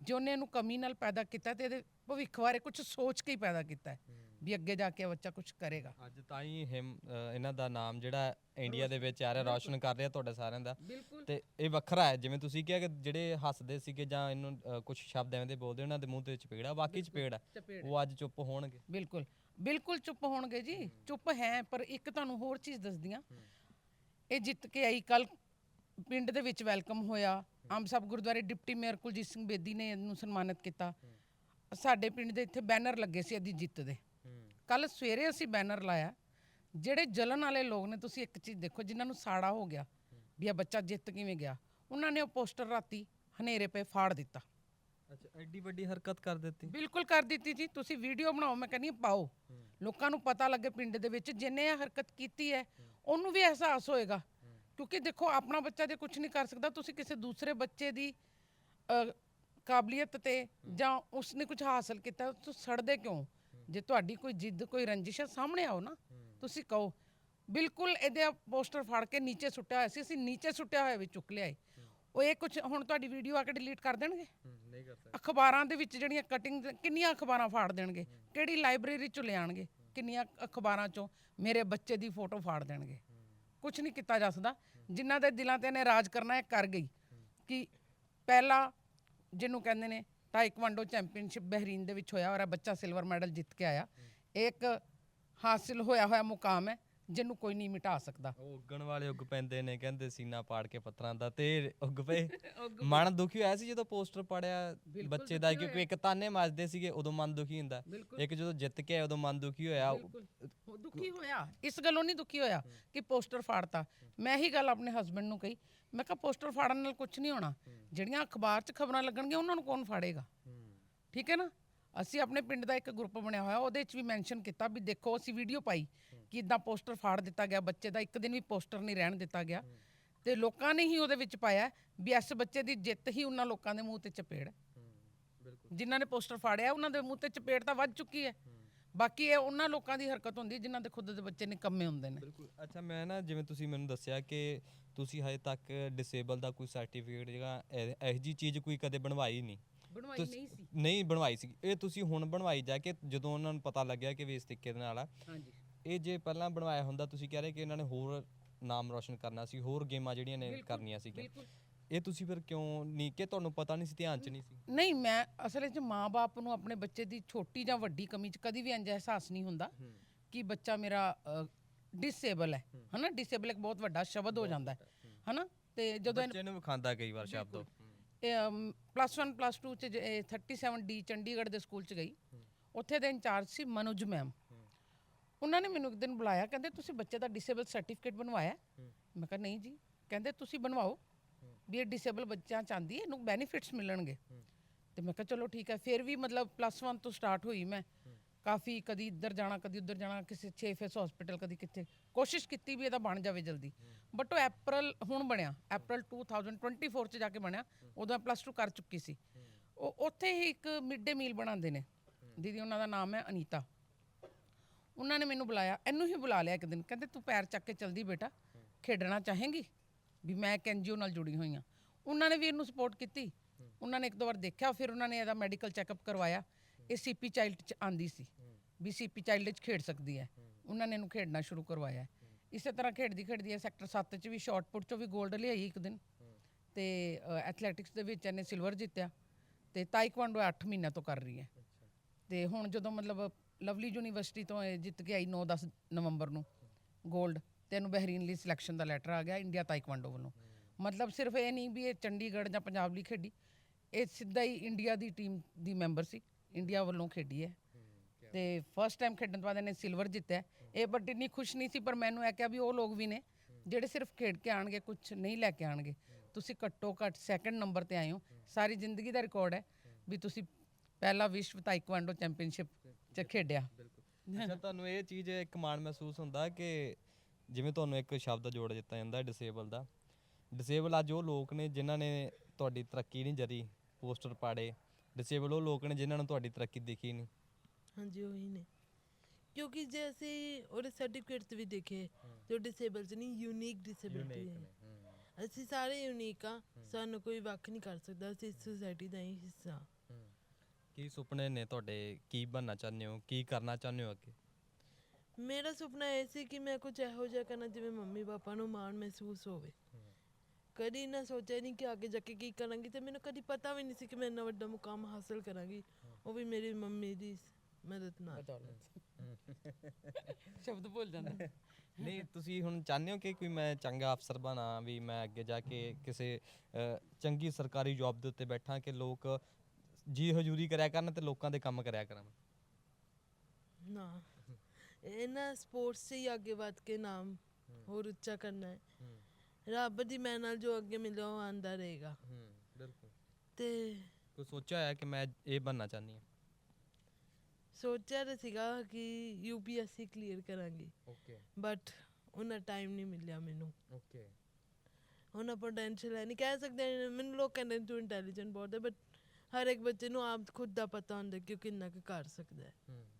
ਜੇ ਉਹਨੇ ਇਹਨੂੰ ਕਮੀ ਨਾਲ ਪੈਦਾ ਕੀਤਾ ਤੇ ਇਹਦੇ ਭਵਿੱਖ ਬਾਰੇ ਕੁਝ ਸੋਚ ਕੇ ਹੀ ਪੈਦਾ ਕੀਤਾ ਹੈ। ਵੀ ਅੱਗੇ ਜਾ ਕੇ ਬੱਚਾ ਕੁਝ ਕਰੇਗਾ। ਅੱਜ ਤਾਂ ਹੀ ਹਿਮ ਅ, ਇਹਨਾਂ ਦਾ ਨਾਮ ਜਿਹੜਾ ਇੰਡੀਆ ਦੇ ਵਿੱਚ ਆ ਰਿਹਾ ਰੌਸ਼ਨ ਕਰ ਰਿਹਾ ਤੁਹਾਡੇ ਸਾਰਿਆਂ ਦਾ। ਬਿਲਕੁਲ। ਤੇ ਇਹ ਵੱਖਰਾ ਹੈ ਜਿਵੇਂ ਤੁਸੀਂ ਕਿਹਾ ਕਿ ਜਿਹੜੇ ਹੱਸਦੇ ਸੀਗੇ ਜਾਂ ਇਹਨੂੰ ਕੁਝ ਸ਼ਬਦ ਐਵੇਂ ਦੇ ਬੋਲਦੇ ਉਹਨਾਂ ਦੇ ਮੂੰਹ ਤੇ ਚਪੇੜਾ ਬਾਕੀ ਚਪੇੜ ਹੈ ਚਪੇੜ ਉਹ ਅੱਜ ਚੁੱਪ ਹੋਣਗੇ। ਬਿਲਕੁਲ ਬਿਲਕੁਲ ਚੁੱਪ ਹੋਣਗੇ ਜੀ। ਚੁੱਪ ਹੈ ਪਰ ਇੱਕ ਤੁਹਾਨੂੰ ਹੋਰ ਚੀਜ਼ ਦੱਸਦੀਆਂ। ਇਹ ਜਿੱਤ ਕੇ ਆਈ ਕੱਲ ਪਿੰਡ ਦੇ ਵਿੱਚ ਵੈਲਕਮ ਹੋਇਆ। ਆਮ ਸਾਹਿਬ ਗੁਰਦੁਆਰੇ ਡਿਪਟੀ ਮੇਅਰ ਕੁਲਜੀਤ ਸਿੰਘ ਬੇਦੀ ਨੇ ਇਹਨੂੰ ਸਨਮਾਨਿਤ ਕੀਤਾ। ਸਾਡੇ ਪਿੰਡ ਦੇ ਇੱਥੇ ਬੈਨਰ ਲੱਗੇ ਸੀ ਇਹਦੀ ਜਿੱਤ ਦੇ। ਕੱਲ ਸਵੇਰੇ ਅਸੀਂ ਬੈਨਰ ਲਾਇਆ ਜਿਹੜੇ ਜਲਨ ਵਾਲੇ ਲੋਕ ਨੇ ਤੁਸੀਂ ਇੱਕ ਚੀਜ਼ ਦੇਖੋ ਜਿਨ੍ਹਾਂ ਨੂੰ ਸਾੜਾ ਹੋ ਗਿਆ ਵੀ ਇਹ ਬੱਚਾ ਜਿੱਤ ਕਿਵੇਂ ਗਿਆ ਉਹਨਾਂ ਨੇ ਉਹ ਪੋਸਟਰ ਰਾਤੀ ਹਨੇਰੇ ਪਏ ਫਾੜ ਦਿੱਤਾ। ਅੱਛਾ ਐਡੀ ਵੱਡੀ ਹਰਕਤ ਕਰ ਦਿੱਤੀ। ਬਿਲਕੁਲ ਕਰ ਦਿੱਤੀ ਜੀ ਤੁਸੀਂ ਵੀਡੀਓ ਬਣਾਓ ਮੈਂ ਕਹਿੰਦੀ ਹਾਂ ਪਾਓ। ਲੋਕਾਂ ਨੂੰ ਪਤਾ ਲੱਗੇ ਪਿੰਡ ਦੇ ਵਿੱਚ ਜਿੰਨੇ ਇਹ ਹਰਕਤ ਕੀਤੀ ਹੈ ਉਹਨੂੰ ਵੀ ਅਹਿਸਾਸ ਹੋਏਗਾ। ਕਿਉਂਕਿ ਦੇਖੋ ਆਪਣਾ ਬੱਚਾ ਜੇ ਕੁਝ ਨਹੀਂ ਕਰ ਸਕਦਾ ਤੁਸੀਂ ਕਿਸੇ ਦੂਸਰੇ ਬੱਚੇ ਦੀ ਅ, ਕਾਬਲੀਅਤ ਤੇ ਜਾਂ ਉਸਨੇ ਕੁਝ ਹਾਸਲ ਕੀਤਾ ਤੁਸੀਂ ਸੜਦੇ ਕਿਉਂ? ਜੇ ਤੁਹਾਡੀ ਕੋਈ ਜਿੱਦ ਕੋਈ ਰੰਜਿਸ਼ ਹੈ ਸਾਹਮਣੇ ਆਓ ਨਾ। ਤੁਸੀਂ ਕਹੋ ਬਿਲਕੁਲ ਇਹਦੇ ਪੋਸਟਰ ਫਾੜ ਕੇ ਨੀਚੇ ਸੁੱਟਿਆ ਹੋਇਆ ਸੀ ਅਸੀਂ ਨੀਚੇ ਸੁੱਟਿਆ ਹੋਇਆ ਵੀ ਚੁੱਕ ਲਿਆਏ। ਉਹ ਇਹ ਕੁਝ ਹੁਣ ਤੁਹਾਡੀ ਵੀਡੀਓ ਆ ਕੇ ਡਿਲੀਟ ਕਰ ਦੇਣਗੇ? ਨਹੀਂ ਕਰ ਸਕਦੇ। ਅਖਬਾਰਾਂ ਦੇ ਵਿੱਚ ਜਿਹੜੀਆਂ ਕਟਿੰਗ ਕਿੰਨੀਆਂ ਅਖਬਾਰਾਂ ਫਾੜ ਦੇਣਗੇ? ਕਿਹੜੀ ਲਾਇਬ੍ਰੇਰੀ ਚੋਂ ਲਿਆਣਗੇ? ਕਿੰਨੀਆਂ ਅਖਬਾਰਾਂ ਚੋਂ ਮੇਰੇ ਬੱਚੇ ਦੀ ਫੋਟੋ ਫਾੜ ਦੇਣਗੇ? ਕੁਝ ਨਹੀਂ ਕੀਤਾ ਜਾ ਸਕਦਾ। ਜਿਨ੍ਹਾਂ ਦੇ ਦਿਲਾਂ ਤੇ ਇਹਨੇ ਰਾਜ ਕਰਨਾ ਹੈ ਕਰ ਗਈ। ਕਿ ਪਹਿਲਾ ਜਿਹਨੂੰ ਕਹਿੰਦੇ ਨੇ ਟਾਈਕਵਾਂਡੋ ਚੈਂਪੀਅਨਸ਼ਿਪ ਬਹਿਰੀਨ ਦੇ ਵਿੱਚ ਹੋਇਆ ਔਰ ਇਹ ਬੱਚਾ ਸਿਲਵਰ ਮੈਡਲ ਜਿੱਤ ਕੇ ਆਇਆ। ਇੱਕ ਹਾਸਿਲ ਹੋਇਆ ਹੋਇਆ ਮੁਕਾਮ ਹੈ ਜਿਹਨੂੰ ਕੋਈ ਨਹੀਂ ਮਿਟਾ ਸਕਦਾ। ਉਹ ਉੱਗਣ ਵਾਲੇ ਉੱਗ ਪੈਂਦੇ ਨੇ ਕਹਿੰਦੇ ਸੀਨਾ ਪਾੜ ਕੇ ਪੱਥਰਾਂ ਦਾ ਤੇ ਉੱਗ ਪਏ। ਮਨ ਦੁਖੀ ਹੋਇਆ ਸੀ ਜਦੋਂ ਪੋਸਟਰ ਪੜਿਆ ਬੱਚੇ ਦਾ ਕਿਉਂਕਿ ਇੱਕ ਤਾਨੇ ਮਾਰਦੇ ਸੀਗੇ ਉਦੋਂ ਮਨ ਦੁਖੀ ਹੁੰਦਾ। ਇੱਕ ਜਦੋਂ ਜਿੱਤ ਕੇ ਆਇਆ ਉਦੋਂ ਮਨ ਦੁਖੀ ਹੋਇਆ। ਦੁਖੀ ਹੋਇਆ। ਇਸ ਗੱਲੋਂ ਨਹੀਂ ਦੁਖੀ ਹੋਇਆ ਕਿ ਪੋਸਟਰ ਫਾੜਤਾ। ਮੈਂ ਹੀ ਗੱਲ ਆਪਣੇ ਹਸਬੰਡ ਨੂੰ ਕਹੀ। ਮੈਂ ਕਿਹਾ ਪੋਸਟਰ ਫਾੜਨ ਨਾਲ ਕੁਝ ਨਹੀਂ ਹੋਣਾ। ਜਿਹੜੀਆਂ ਅਖਬਾਰ 'ਚ ਖਬਰਾਂ ਲੱਗਣਗੀਆਂ ਉਹਨਾਂ ਨੂੰ ਕੌਣ ਫਾੜੇਗਾ? ਠੀਕ ਹੈ ਨਾ? ਅਸੀਂ ਆਪਣੇ ਪਿੰਡ ਦਾ ਇੱਕ ਗਰੁੱਪ ਬਣਿਆ ਹੋਇਆ ਉਹਦੇ 'ਚ ਵੀ ਮੈਂਸ਼ਨ ਕੀਤਾ ਵੀ ਦੇਖੋ ਅਸੀਂ ਵੀਡੀਓ ਪਾਈ ਕਿ ਇਦਾਂ ਪੋਸਟਰ ਫਾੜ ਦਿੱਤਾ ਗਿਆ। ਬੱਚੇ ਦਾ ਇੱਕ ਦਿਨ ਵੀ ਪੋਸਟਰ ਨਹੀਂ ਰਹਿਣ ਦਿੱਤਾ ਗਿਆ। ਤੇ ਲੋਕਾਂ ਨੇ ਹੀ ਉਹਦੇ ਵਿੱਚ ਪਾਇਆ ਵੀ ਇਸ ਬੱਚੇ ਦੀ ਜਿੱਤ ਹੀ ਉਹਨਾਂ ਲੋਕਾਂ ਦੇ ਮੂੰਹ ਤੇ ਚਪੇੜ ਜਿਨ੍ਹਾਂ ਨੇ ਪੋਸਟਰ ਫਾੜਿਆ ਉਹਨਾਂ ਦੇ ਮੂੰਹ ਤੇ ਚਪੇੜ ਤਾਂ ਵੱਜ ਚੁੱਕੀ ਹੈ। ਬਾਕੀ ਇਹ ਉਹਨਾਂ ਲੋਕਾਂ ਦੀ ਹਰਕਤ ਹੁੰਦੀ ਜਿਨ੍ਹਾਂ ਦੇ ਖੁਦ ਦੇ ਬੱਚੇ ਨਿਕੰਮੇ ਹੁੰਦੇ ਨੇ। ਬਿਲਕੁਲ। ਅੱਛਾ ਮੈਂ ਨਾ ਜਿਵੇਂ ਤੁਸੀਂ ਮੈਨੂੰ ਦੱਸਿਆ ਕਿ ਤੁਸੀਂ ਹਜੇ ਤੱਕ ਡਿਸੇਬਲ ਦਾ ਕੋਈ ਸਰਟੀਫਿਕੇਟ ਜਿਹੜਾ ਇਹ- ਜੀ ਚੀਜ਼ ਕੋਈ ਕਦੇ ਬਣਵਾਈ ਨਹੀਂ। ਬਣਵਾਈ ਨਹੀਂ ਸੀ। ਨਹੀਂ ਬਣਵਾਈ ਸੀ। ਇਹ ਤੁਸੀਂ ਹੁਣ ਬਣਵਾਈ ਜਾ ਕੇ ਜਦੋਂ ਉਹਨਾਂ ਨੂੰ ਪਤਾ ਲੱਗਿਆ ਕਿ ਵੀ ਇਸ ਤਰੀਕੇ ਦੇ ਨਾਲ ਆ। ਹਾਂਜੀ। ਇਹ ਜੇ ਪਹਿਲਾਂ ਬਣਵਾਇਆ ਹੁੰਦਾ ਤੁਸੀਂ ਕਹਿ ਰਹੇ ਕਿ ਇਹਨਾਂ ਨੇ ਹੋਰ ਨਾਮ ਰੋਸ਼ਨ ਕਰਨਾ ਸੀ ਹੋਰ ਗੇਮਾਂ ਜਿਹੜੀਆਂ ਨੇ ਕਰਨੀਆਂ ਸੀਗੀਆਂ। ਬਿਲਕੁਲ। ਇਹ ਤੁਸੀਂ ਫਿਰ ਕਿਉਂ ਨਹੀਂ ਕਿ ਤੁਹਾਨੂੰ ਪਤਾ ਨਹੀਂ ਸੀ ਧਿਆਨ 'ਚ ਨਹੀਂ ਸੀ? ਨਹੀਂ ਮੈਂ ਅਸਲ ਵਿੱਚ ਮਾਂ-ਬਾਪ ਨੂੰ ਆਪਣੇ ਬੱਚੇ ਦੀ ਛੋਟੀ ਜਾਂ ਵੱਡੀ ਕਮੀ 'ਚ ਕਦੀ ਵੀ ਇੰਜ ਅਹਿਸਾਸ ਨਹੀਂ ਹੁੰਦਾ ਕਿ ਬੱਚਾ ਮੇਰਾ ਡਿਸੇਬਲ ਹੈ ਹਨਾ? ਡਿਸੇਬਲ ਇੱਕ ਬਹੁਤ ਵੱਡਾ ਸ਼ਬਦ ਹੋ ਜਾਂਦਾ ਹੈ ਹਨਾ? ਤੇ ਜਦੋਂ ਬੱਚੇ ਨੂੰ ਵਿਖਾਉਂਦਾ ਕਈ ਵਾਰ ਸ਼ਬਦ। ਪਲੱਸ 1 ਪਲੱਸ 2 ਚ ਜ- ਇਹ 37 ਡੀ ਚੰਡੀਗੜ੍ਹ ਦੇ ਸਕੂਲ ਚ ਗਈ। ਉੱਥੇ ਦੇ ਇੰਚਾਰਜ ਸੀ ਮਨੋਜ ਮੈਮ। ਉਹਨਾਂ ਨੇ ਮੈਨੂੰ ਇੱਕ ਦਿਨ ਬੁਲਾਇਆ ਕਹਿੰਦੇ ਤੁਸੀਂ ਬੱਚੇ ਦਾ ਡਿਸੇਬਲ ਸਰਟੀਫਿਕੇਟ ਬਣਵਾਇਆ? ਮੈਂ ਕਿਹਾ ਨਹੀਂ ਜੀ। ਕਹਿੰਦੇ ਤੁਸੀਂ ਬਣਵਾਓ। ਵੀ ਇਹ ਡਿਸੇਬਲ ਬੱਚਾ ਚਾਹੁੰਦੀ ਹੈ ਇਹਨੂੰ ਬੈਨੀਫਿਟਸ ਮਿਲਣਗੇ। ਤੇ ਮੈਂ ਕਿਹਾ ਚਲੋ ਠੀਕ ਹੈ ਫਿਰ ਵੀ ਮਤਲਬ ਪਲੱਸ 1 ਤੋਂ ਸਟਾਰਟ ਹੋਈ ਮੈਂ। ਕਾਫੀ ਕਦੀ ਇੱਧਰ ਜਾਣਾ ਕਦੀ ਉੱਧਰ ਜਾਣਾ ਕਿਸੇ 6 ਫੇਸ ਹਸਪੀਟਲ ਕਦੀ ਕਿੱਥੇ। ਕੋਸ਼ਿਸ਼ ਕੀਤੀ ਵੀ ਇਹਦਾ ਬਣ ਜਾਵੇ ਜਲਦੀ। ਬਟ ਉਹ ਅਪ੍ਰੈਲ ਹੁਣ ਬਣਿਆ ਅਪ੍ਰੈਲ 2024 ਚ ਜਾ ਕੇ ਬਣਿਆ ਉਦੋਂ ਪਲੱਸ 2 ਕਰ ਚੁੱਕੀ ਸੀ। ਉਹ ਉੱਥੇ ਹੀ ਇੱਕ ਮਿਡ ਡੇ ਮੀਲ ਬਣਾਉਂਦੇ ਨੇ। ਦੀਦੀ ਉਹਨਾਂ ਦਾ ਨਾਮ ਹੈ ਅਨੀਤਾ। ਉਹਨਾਂ ਨੇ ਮੈਨੂੰ ਬੁਲਾਇਆ ਇਹਨੂੰ ਹੀ ਬੁਲਾ ਲਿਆ ਇੱਕ ਦਿਨ। ਕਹਿੰਦੇ ਤੂੰ ਪੈਰ ਚੱਕ ਕੇ ਚਲਦੀ ਬੇਟਾ ਖੇਡਣਾ ਚਾਹੇਂਗੀ? ਵੀ ਮੈਂ ਇੱਕ ਐਨਜੀਓ ਨਾਲ ਜੁੜੀ ਹੋਈ ਹਾਂ। ਉਹਨਾਂ ਨੇ ਵੀ ਇਹਨੂੰ ਸਪੋਰਟ ਕੀਤੀ। ਉਹਨਾਂ ਨੇ ਇੱਕ ਦੋ ਵਾਰ ਦੇਖਿਆ, ਫਿਰ ਉਹਨਾਂ ਨੇ ਇਹਦਾ ਮੈਡੀਕਲ ਚੈੱਕਅਪ ਕਰਵਾਇਆ। ਇਹ ਸੀਪੀ ਚਾਈਲਡ ਚ ਆਂਦੀ ਸੀ ਵੀ ਸੀਪੀ ਚਾਈਲਡ ਚ ਖੇਡ ਸਕਦੀ ਹੈ। ਉਹਨਾਂ ਨੇ ਇਹਨੂੰ ਖੇਡਣਾ ਸ਼ੁਰੂ ਕਰਵਾਇਆ। ਇਸੇ ਤਰ੍ਹਾਂ ਖੇਡਦੀ ਖੇਡਦੀ ਹੈ ਸੈਕਟਰ 7 ਚ ਵੀ ਸ਼ਾਰਟ ਪੁੱਟ ਚੋਂ ਵੀ 골ਡ ਲਿਆਈ ਇੱਕ ਦਿਨ। ਤੇ ਐਥਲੈਟਿਕਸ ਦੇ ਵਿੱਚ ਇਹਨੇ ਸਿਲਵਰ ਜਿੱਤਿਆ। ਤੇ ਤਾਈਕਵਾਂਡੋ 8 ਮਹੀਨਿਆਂ ਤੋਂ ਕਰ ਰਹੀ ਹੈ। ਤੇ ਹੁਣ ਜਦੋਂ ਮਤਲਬ ਲਵਲੀ ਯੂਨੀਵਰਸਿਟੀ ਤੋਂ ਇਹ ਜਿੱਤ ਕੇ ਆਈ 9-10 ਨਵੰਬਰ ਨੂੰ 골ਡ ਤੇ ਇਹਨੂੰ ਬਹਿਰੀਨ ਲਈ ਸਿਲੈਕਸ਼ਨ ਦਾ ਲੈਟਰ ਆ ਗਿਆ ਇੰਡੀਆ ਤਾਈਕਵਾਂਡੋ ਵੱਲੋਂ। ਮਤਲਬ ਸਿਰਫ ਇਹ ਨਹੀਂ ਵੀ ਇਹ ਚੰਡੀਗੜ੍ਹ ਜਾਂ ਪੰਜਾਬ ਲਈ ਖੇਡੀ। ਇਹ ਸਿੱਧਾ ਹੀ ਇੰਡੀਆ ਦੀ ਟੀਮ ਦੀ ਮੈਂਬਰ ਸੀ। ਇੰਡੀਆ ਵੱਲੋਂ ਖੇਡੀ ਹੈ। ਤੇ ਫਸਟ ਟਾਈਮ ਖੇਡਣ ਤੋਂ ਬਾਅਦ ਇਹਨੇ ਸਿਲਵਰ ਜਿੱਤਿਆ ਇਹ ਬਟ ਇੰਨੀ ਖੁਸ਼ ਨਹੀਂ ਸੀ, ਪਰ ਮੈਨੂੰ ਇਹ ਕਿਹਾ ਵੀ ਉਹ ਲੋਕ ਵੀ ਨੇ ਜਿਹੜੇ ਸਿਰਫ ਖੇਡ ਕੇ ਆਣਗੇ ਕੁਝ ਨਹੀਂ ਲੈ ਕੇ ਆਣਗੇ ਤੁਸੀਂ ਘੱਟੋ ਘੱਟ ਸੈਕੰਡ ਨੰਬਰ ਤੇ ਆਏ ਹੋ। ਸਾਰੀ ਜ਼ਿੰਦਗੀ ਦਾ ਰਿਕਾਰਡ ਹੈ ਵੀ ਤੁਸੀਂ ਪਹਿਲਾ ਵਿਸ਼ਵ ਤਾਈਕਵਾਂਡੋ ਚੈਂਪੀਅਨਸ਼ਿਪ ਚ ਖੇਡਿਆ। ਅੱਛਾ, ਤੁਹਾਨੂੰ ਇਹ ਚੀਜ਼ ਇੱਕ ਮਾਣ ਮਹਿਸੂਸ ਹੁੰਦਾ ਕਿ ਜਿਵੇਂ ਤੁਹਾਨੂੰ ਇੱਕ ਸ਼ਬਦ ਜੋੜ ਦਿੱਤਾ ਜਾਂਦਾ ਡਿਸੇਬਲ ਦਾ। ਡਿਸੇਬਲ ਅੱਜ ਉਹ ਲੋਕ ਨੇ ਜਿਨ੍ਹਾਂ ਨੇ ਤੁਹਾਡੀ ਤਰੱਕੀ ਨਹੀਂ ਜਰੀ ਪੋਸਟਰ ਪਾੜੇ। ਡਿਸੇਬਲ ਉਹ ਲੋਕ ਨੇ ਜਿਨ੍ਹਾਂ ਨੂੰ ਤੁਹਾਡੀ ਤਰੱਕੀ ਦਿਖੀ ਨਹੀਂ। ਹਾਂਜੀ ਉਹੀ ਨੇ। ਕਿਉਂਕਿ ਜੇ ਅਸੀਂ ਉਹਦੇ ਸਰਟੀਫਿਕੇਟ ਤੇ ਵੀ ਦੇਖੇ ਜੋ ਡਿਸੇਬਲ ਚ ਨਹੀਂ ਯੂਨੀਕ ਡਿਸੇਬਿਲਟੀ ਹੈ। ਅਸੀਂ ਸਾਰੇ ਯੂਨੀਕ ਆ ਸਾਨੂੰ ਕੋਈ ਵੱਖ ਨਹੀਂ ਕਰ ਸਕਦਾ ਅਸੀਂ ਸੋਸਾਇਟੀ ਦਾ ਹੀ ਹਿੱਸਾ। ਕੀ ਸੁਪਨੇ ਨੇ ਤੁਹਾਡੇ? ਕੀ ਬਣਨਾ ਚਾਹੁੰਦੇ ਹੋ? ਕੀ ਕਰਨਾ ਚਾਹੁੰਦੇ ਹੋ ਅੱਗੇ? ਮੇਰਾ ਸੁਪਨਾ ਇਹ ਸੀ ਕਿ ਮੈਂ ਕੁਝ ਇਹੋ ਜਿਹਾ ਕਰਨਾ ਜਿਵੇਂ ਮੰਮੀ ਪਾਪਾ ਨੂੰ ਮਾਣ ਮਹਿਸੂਸ ਹੋਵੇ। ਕਦੀ ਨਾ ਸੋਚਿਆ ਨਹੀਂ ਕਿ ਅੱਗੇ ਜਾ ਕੇ ਕੀ ਕਰਾਂਗੀ ਤੇ ਮੈਨੂੰ ਕਦੀ ਪਤਾ ਵੀ ਨਹੀਂ ਸੀ ਕਿ ਮੈਂ ਇੰਨਾ ਵੱਡਾ ਮੁਕਾਮ ਹਾਸਲ ਕਰਾਂਗੀ। ਉਹ ਵੀ ਮੇਰੀ ਮੰਮੀ ਦੀ ਮਦਦ ਨਾਲ। ਸ਼ਬਦ ਭੁੱਲ ਜਾਂਦਾ। ਨਹੀਂ ਤੁਸੀਂ ਹੁਣ ਚਾਹੁੰਦੇ ਹੋ ਕਿ ਕੋਈ ਮੈਂ ਚੰਗਾ ਅਫਸਰ ਬਣਾ ਵੀ ਮੈਂ ਅੱਗੇ ਜਾ ਕੇ ਕਿਸੇ ਚੰਗੀ ਸਰਕਾਰੀ ਜੌਬ ਦੇ ਉੱਤੇ ਬੈਠਾਂ ਕਿ ਲੋਕ ਜੀ ਹਜ਼ੂਰੀ ਕਰਿਆ ਕਰਨ ਤੇ ਲੋਕਾਂ ਦੇ ਕੰਮ ਕਰਿਆ ਕਰਨ? ਨਾ। ਇਹਨਾਂ ਸਪੋਰਟਸ 'ਚ ਹੀ ਅੱਗੇ ਵੱਧ ਕੇ ਨਾਮ ਹੋਰ ਉੱਚਾ ਕਰਨਾ ਹੈ। ਰੱਬ ਦੀ ਮੈਂ ਨਾਲ ਜੋ ਅੱਗੇ ਮਿਲਿਆ ਉਹ ਆਂਦਾ ਰਹੇਗਾ। ਹੂੰ ਬਿਲਕੁਲ। ਤੇ ਕੋਈ ਸੋਚਿਆ ਹੋਇਆ ਕਿ ਮੈਂ ਇਹ ਬਣਨਾ ਚਾਹੁੰਦੀ ਹਾਂ? ਸੋਚਿਆ ਤਾਂ ਸੀਗਾ ਕਿ ਯੂਪੀਐਸਸੀ ਕਲੀਅਰ ਕਰਾਂਗੀ। ਓਕੇ ਬਟ ਉਹਨਾਂ ਟਾਈਮ ਨਹੀਂ ਮਿਲਿਆ ਮੈਨੂੰ। ਓਕੇ ਉਹਨਾਂ ਪੋਟੈਂਸ਼ੀਅਲ ਹੈ ਨਹੀਂ ਕਹਿ ਸਕਦੇ ਹਾਂ, ਮੈਨੂੰ ਲੋਕ ਕਹਿੰਦੇ ਤੂੰ ਇੰਟੈਲੀਜੈਂਟ ਬਹੁਤ ਹੈ ਬਟ ਹਰ ਇੱਕ ਬੱਚੇ ਨੂੰ ਆਪ ਖੁਦ ਦਾ ਪਤਾ ਹੁੰਦਾ ਕਿ ਉਹ ਕਿੰਨਾ ਕੁ ਕਰ ਸਕਦਾ ਹੈ। ਹੂੰ।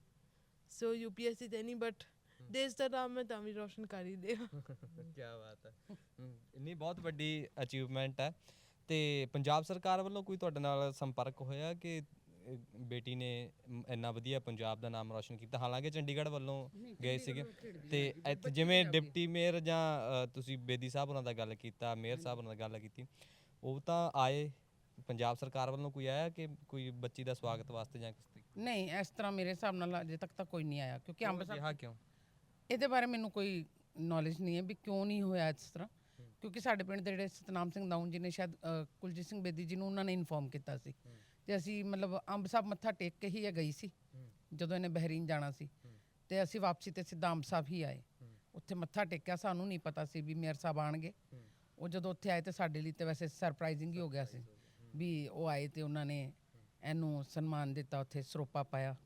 ਸੋ ਯੂਪੀਐਸਸੀ ਤੇ ਨਹੀਂ ਬਟ ਦੇਸ਼ ਦਾ ਨਾਮ ਮੈਂ ਤਾਂ ਵੀ ਰੋਸ਼ਨ ਕਰ ਹੀ ਦਿਆ। ਕੀ ਬਾਤ ਹੈ। ਇੰਨੀ ਬਹੁਤ ਵੱਡੀ ਅਚੀਵਮੈਂਟ ਹੈ। ਤੇ ਪੰਜਾਬ ਸਰਕਾਰ ਵੱਲੋਂ ਕੋਈ ਤੁਹਾਡੇ ਨਾਲ ਸੰਪਰਕ ਹੋਇਆ ਕਿ ਬੇਟੀ ਨੇ ਇੰਨਾ ਵਧੀਆ ਪੰਜਾਬ ਦਾ ਨਾਮ ਰੌਸ਼ਨ ਕੀਤਾ? ਹਾਲਾਂਕਿ ਚੰਡੀਗੜ੍ਹ ਵੱਲੋਂ ਗਏ ਸੀਗੇ। ਤੇ ਇੱਥੇ ਜਿਵੇਂ ਡਿਪਟੀ ਮੇਅਰ ਜਾਂ ਤੁਸੀਂ ਬੇਦੀ ਸਾਹਿਬ ਉਹਨਾਂ ਦਾ ਗੱਲ ਕੀਤਾ ਮੇਅਰ ਸਾਹਿਬ ਉਹਨਾਂ ਦਾ ਗੱਲ ਕੀਤੀ ਉਹ ਤਾਂ ਆਏ। ਪੰਜਾਬ ਸਰਕਾਰ ਵੱਲੋਂ ਕੋਈ ਆਇਆ ਕਿ ਕੋਈ ਬੱਚੀ ਦਾ ਸਵਾਗਤ ਵਾਸਤੇ ਜਾਂ ਕਿਸ ਨਹੀਂ ਇਸ ਤਰ੍ਹਾਂ ਮੇਰੇ ਹਿਸਾਬ ਨਾਲ ਅਜੇ ਤੱਕ ਤਾਂ ਕੋਈ ਨਹੀਂ ਆਇਆ ਕਿਉਂਕਿ ਅੰਮ੍ਰਿਤਸਰ ਕਿਹਾ ਕਿਉਂ? ਇਹਦੇ ਬਾਰੇ ਮੈਨੂੰ ਕੋਈ ਨੌਲੇਜ ਨਹੀਂ ਹੈ ਵੀ ਕਿਉਂ ਨਹੀਂ ਹੋਇਆ ਇਸ ਤਰ੍ਹਾਂ ਕਿਉਂਕਿ ਸਾਡੇ ਪਿੰਡ ਦੇ ਜਿਹੜੇ ਸਤਨਾਮ ਸਿੰਘ ਦਾਊਂ ਜੀ ਨੇ ਸ਼ਾਇਦ ਕੁਲਜੀਤ ਸਿੰਘ ਬੇਦੀ ਜੀ ਨੂੰ ਉਹਨਾਂ ਨੇ ਇਨਫੋਰਮ ਕੀਤਾ ਸੀ ਤੇ ਅਸੀਂ ਮਤਲਬ ਅੰਬ ਸਾਹਿਬ ਮੱਥਾ ਟੇਕ ਕੇ ਹੀ ਗਈ ਸੀ ਜਦੋਂ ਇਹਨੇ ਬਹਿਰੀਨ ਜਾਣਾ ਸੀ ਤੇ ਅਸੀਂ ਵਾਪਸੀ ਤੇ ਸਿੱਧਾ ਅੰਬ ਸਾਹਿਬ ਹੀ ਆਏ। ਉੱਥੇ ਮੱਥਾ ਟੇਕਿਆ ਸਾਨੂੰ ਨਹੀਂ ਪਤਾ ਸੀ ਵੀ ਮੇਅਰ ਸਾਹਿਬ ਆਣਗੇ ਉਹ ਜਦੋਂ ਉੱਥੇ ਆਏ ਤੇ ਸਾਡੇ ਲਈ ਤੇ ਵੈਸੇ ਸਰਪ੍ਰਾਈਜ਼ਿੰਗ ਹੀ ਹੋ ਗਿਆ ਸੀ ਵੀ ਉਹ ਆਏ ਤੇ ਉਹਨਾਂ ਨੇ ਇਹਨੂੰ ਸਨਮਾਨ ਦਿੱਤਾ ਉੱਥੇ ਸਰੋਪਾ ਪਾਇਆ।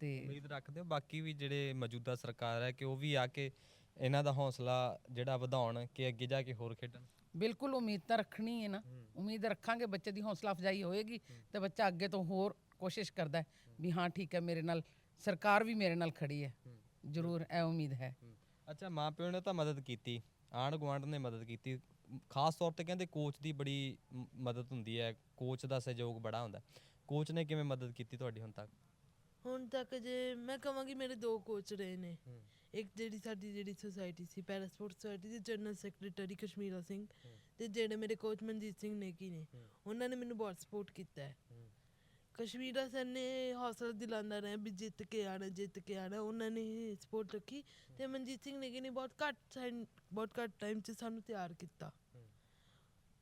ਤੇ ਉਮੀਦ ਰੱਖਦੇ ਹੋ ਬਾਕੀ ਵੀ ਜਿਹੜੇ ਮੌਜੂਦਾ ਸਰਕਾਰ ਹੈ ਕਿ ਉਹ ਵੀ ਆ ਕੇ ਇਹਨਾਂ ਦਾ ਹੌਸਲਾ ਜਿਹੜਾ ਵਧਾਉਣ ਕਿ ਅੱਗੇ ਜਾ ਕੇ ਹੋਰ ਖੇਡਣ? ਬਿਲਕੁਲ ਉਮੀਦ ਤਾਂ ਰੱਖਣੀ ਹੈ ਨਾ। ਉਮੀਦ ਰੱਖਾਂਗੇ ਬੱਚੇ ਦੀ ਹੌਸਲਾ ਅਫਜ਼ਾਈ ਹੋਏਗੀ ਤੇ ਬੱਚਾ ਅੱਗੇ ਤੋਂ ਹੋਰ ਕੋਸ਼ਿਸ਼ ਕਰਦਾ ਹੈ ਵੀ ਹਾਂ ਠੀਕ ਹੈ ਮੇਰੇ ਨਾਲ ਸਰਕਾਰ ਵੀ ਮੇਰੇ ਨਾਲ ਖੜੀ ਹੈ। ਜ਼ਰੂਰ ਇਹ ਉਮੀਦ ਹੈ। ਅੱਛਾ ਮਾਂ ਪਿਓ ਨੇ ਤਾਂ ਮਦਦ ਕੀਤੀ ਆਂਢ ਗੁਆਂਢ ਨੇ ਮਦਦ ਕੀਤੀ। ਖਾਸ ਤੌਰ ਤੇ ਕਹਿੰਦੇ ਕੋਚ ਦੀ ਬੜੀ ਮ, ਮਦਦ ਹੁੰਦੀ ਹੈ ਕੋਚ ਦਾ ਸਹਿਯੋਗ ਬੜਾ ਹੁੰਦਾ। ਕੋਚ ਨੇ ਕਿਵੇਂ ਮਦਦ ਕੀਤੀ ਤੁਹਾਡੀ ਹੁਣ ਤੱਕ? ਹੁਣ ਤੱਕ ਜੇ ਮੈਂ ਕਹਾਂਗੀ ਮੇਰੇ ਦੋ ਕੋਚ ਰਹੇ ਨੇ। ਇੱਕ ਜਿਹੜੀ ਸਾਡੀ ਜਿਹੜੀ ਸੁਸਾਇਟੀ ਸੀ ਪੈਰਾ ਸਪੋਰਟਸ ਸੁਸਾਇਟੀ ਦੀ ਜਨਰਲ ਸੈਕਟਰੀ ਕਸ਼ਮੀਰਾ ਸਿੰਘ ਤੇ ਜਿਹੜੇ ਮੇਰੇ ਕੋਚ ਮਨਜੀਤ ਸਿੰਘ ਨੇਕੀ ਨੇ। ਉਹਨਾਂ ਨੇ ਮੈਨੂੰ ਬਹੁਤ ਸਪੋਰਟ ਕੀਤਾ ਹੈ। ਕਸ਼ਮੀਰਾ ਸਰ ਨੇ ਹੌਸਲਾ ਦਿਲਾਉਂਦਾ ਰਿਹਾ ਵੀ ਜਿੱਤ ਕੇ ਆਣਾ ਜਿੱਤ ਕੇ ਆਣਾ ਉਹਨਾਂ ਨੇ ਸਪੋਰਟ ਰੱਖੀ ਤੇ ਮਨਜੀਤ ਸਿੰਘ ਨੇਕੀ ਨੇ ਬਹੁਤ ਘੱਟ time- ਬਹੁਤ ਘੱਟ ਟਾਈਮ 'ਚ ਸਾਨੂੰ ਤਿਆਰ ਕੀਤਾ।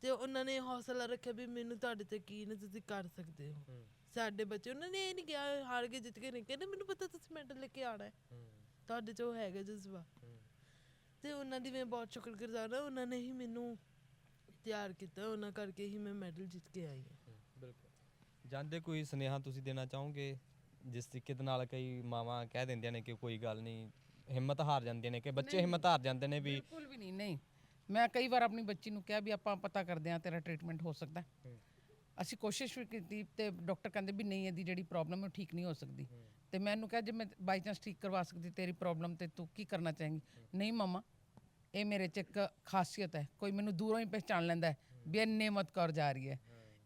ਤੇ ਉਹਨਾਂ ਨੇ ਹੌਸਲਾ ਰੱਖਿਆ ਵੀ ਮੈਨੂੰ ਤੁਹਾਡੇ ਤੇ ਯਕੀਨ ਹੈ ਤੁਸੀਂ ਕਰ ਸਕਦੇ ਹੋ। ਸਾਡੇ ਬੱਚੇ ਉਹਨਾਂ ਨੇ ਇਹ ਨਹੀਂ ਕਿਹਾ ਹਾਰ ਕੇ ਜਿੱਤ ਕੇ ਨਹੀਂ ਕਹਿੰਦੇ ਮੈਨੂੰ ਪਤਾ ਤੁਸੀਂ ਮੈਡਲ ਲੈ ਕੇ ਆਣਾ ਹੈ। ਤੁਹਾਡੇ 'ਚ ਉਹ ਹੈਗਾ ਜਜ਼ਬਾ। ਤੇ ਉਹਨਾਂ ਦੀ ਮੈਂ ਬਹੁਤ ਸ਼ੁਕਰਗੁਜ਼ਾਰ ਹਾਂ ਉਹਨਾਂ ਨੇ ਹੀ ਮੈਨੂੰ ਤਿਆਰ ਕੀਤਾ ਉਹਨਾਂ ਕਰਕੇ ਹੀ ਮੈਂ ਮੈਡਲ ਜਿੱਤ ਕੇ ਆਈ ਹਾਂ। ਜਾਂਦੇ ਕੋਈ ਸੁਨੇਹਾ ਤੁਸੀਂ ਦੇਣਾ ਚਾਹੋਗੇ? ਜਿਸ ਤਰੀਕੇ ਦੇ ਨਾਲ ਕਈ ਮਾਵਾਂ ਕਹਿ ਦਿੰਦੀਆਂ ਨੇ ਕਿ ਕੋਈ ਗੱਲ ਨਹੀਂ ਹਿੰਮਤ ਹਾਰ ਜਾਂਦੀਆਂ ਨੇ ਕਿ ਬੱਚੇ ਹਿੰਮਤ ਹਾਰ ਜਾਂਦੇ ਨੇ ਵੀ ਬਿਲਕੁਲ ਵੀ ਨਹੀਂ ਨਹੀਂ। ਮੈਂ ਕਈ ਵਾਰ ਆਪਣੀ ਬੱਚੀ ਨੂੰ ਕਿਹਾ ਵੀ ਆਪਾਂ ਪਤਾ ਕਰਦੇ ਹਾਂ ਤੇਰਾ ਟ੍ਰੀਟਮੈਂਟ ਹੋ ਸਕਦਾ। ਅਸੀਂ ਕੋਸ਼ਿਸ਼ ਵੀ ਕੀਤੀ ਤੇ ਡਾਕਟਰ ਕਹਿੰਦੇ ਵੀ ਨਹੀਂ ਇਹਦੀ ਜਿਹੜੀ ਪ੍ਰੋਬਲਮ ਹੈ ਉਹ ਠੀਕ ਨਹੀਂ ਹੋ ਸਕਦੀ। ਤੇ ਮੈਂ ਇਹਨੂੰ ਕਿਹਾ ਜੇ ਮੈਂ ਬਾਈ ਚਾਂਸ ਠੀਕ ਕਰਵਾ ਸਕਦੀ ਤੇਰੀ ਪ੍ਰੋਬਲਮ ਤੇ ਤੂੰ ਕੀ ਕਰਨਾ ਚਾਹੇਂਗੀ? ਨਹੀਂ ਮਮਾ ਇਹ ਮੇਰੇ ਚ ਇੱਕ ਖਾਸੀਅਤ ਹੈ। ਕੋਈ ਮੈਨੂੰ ਦੂਰੋਂ ਹੀ ਪਹਿਚਾਨ ਲੈਂਦਾ ਹੈ ਵੀ ਇਹ ਨੇਮਤ ਕੌਰ ਜਾ ਰਹੀ ਹੈ।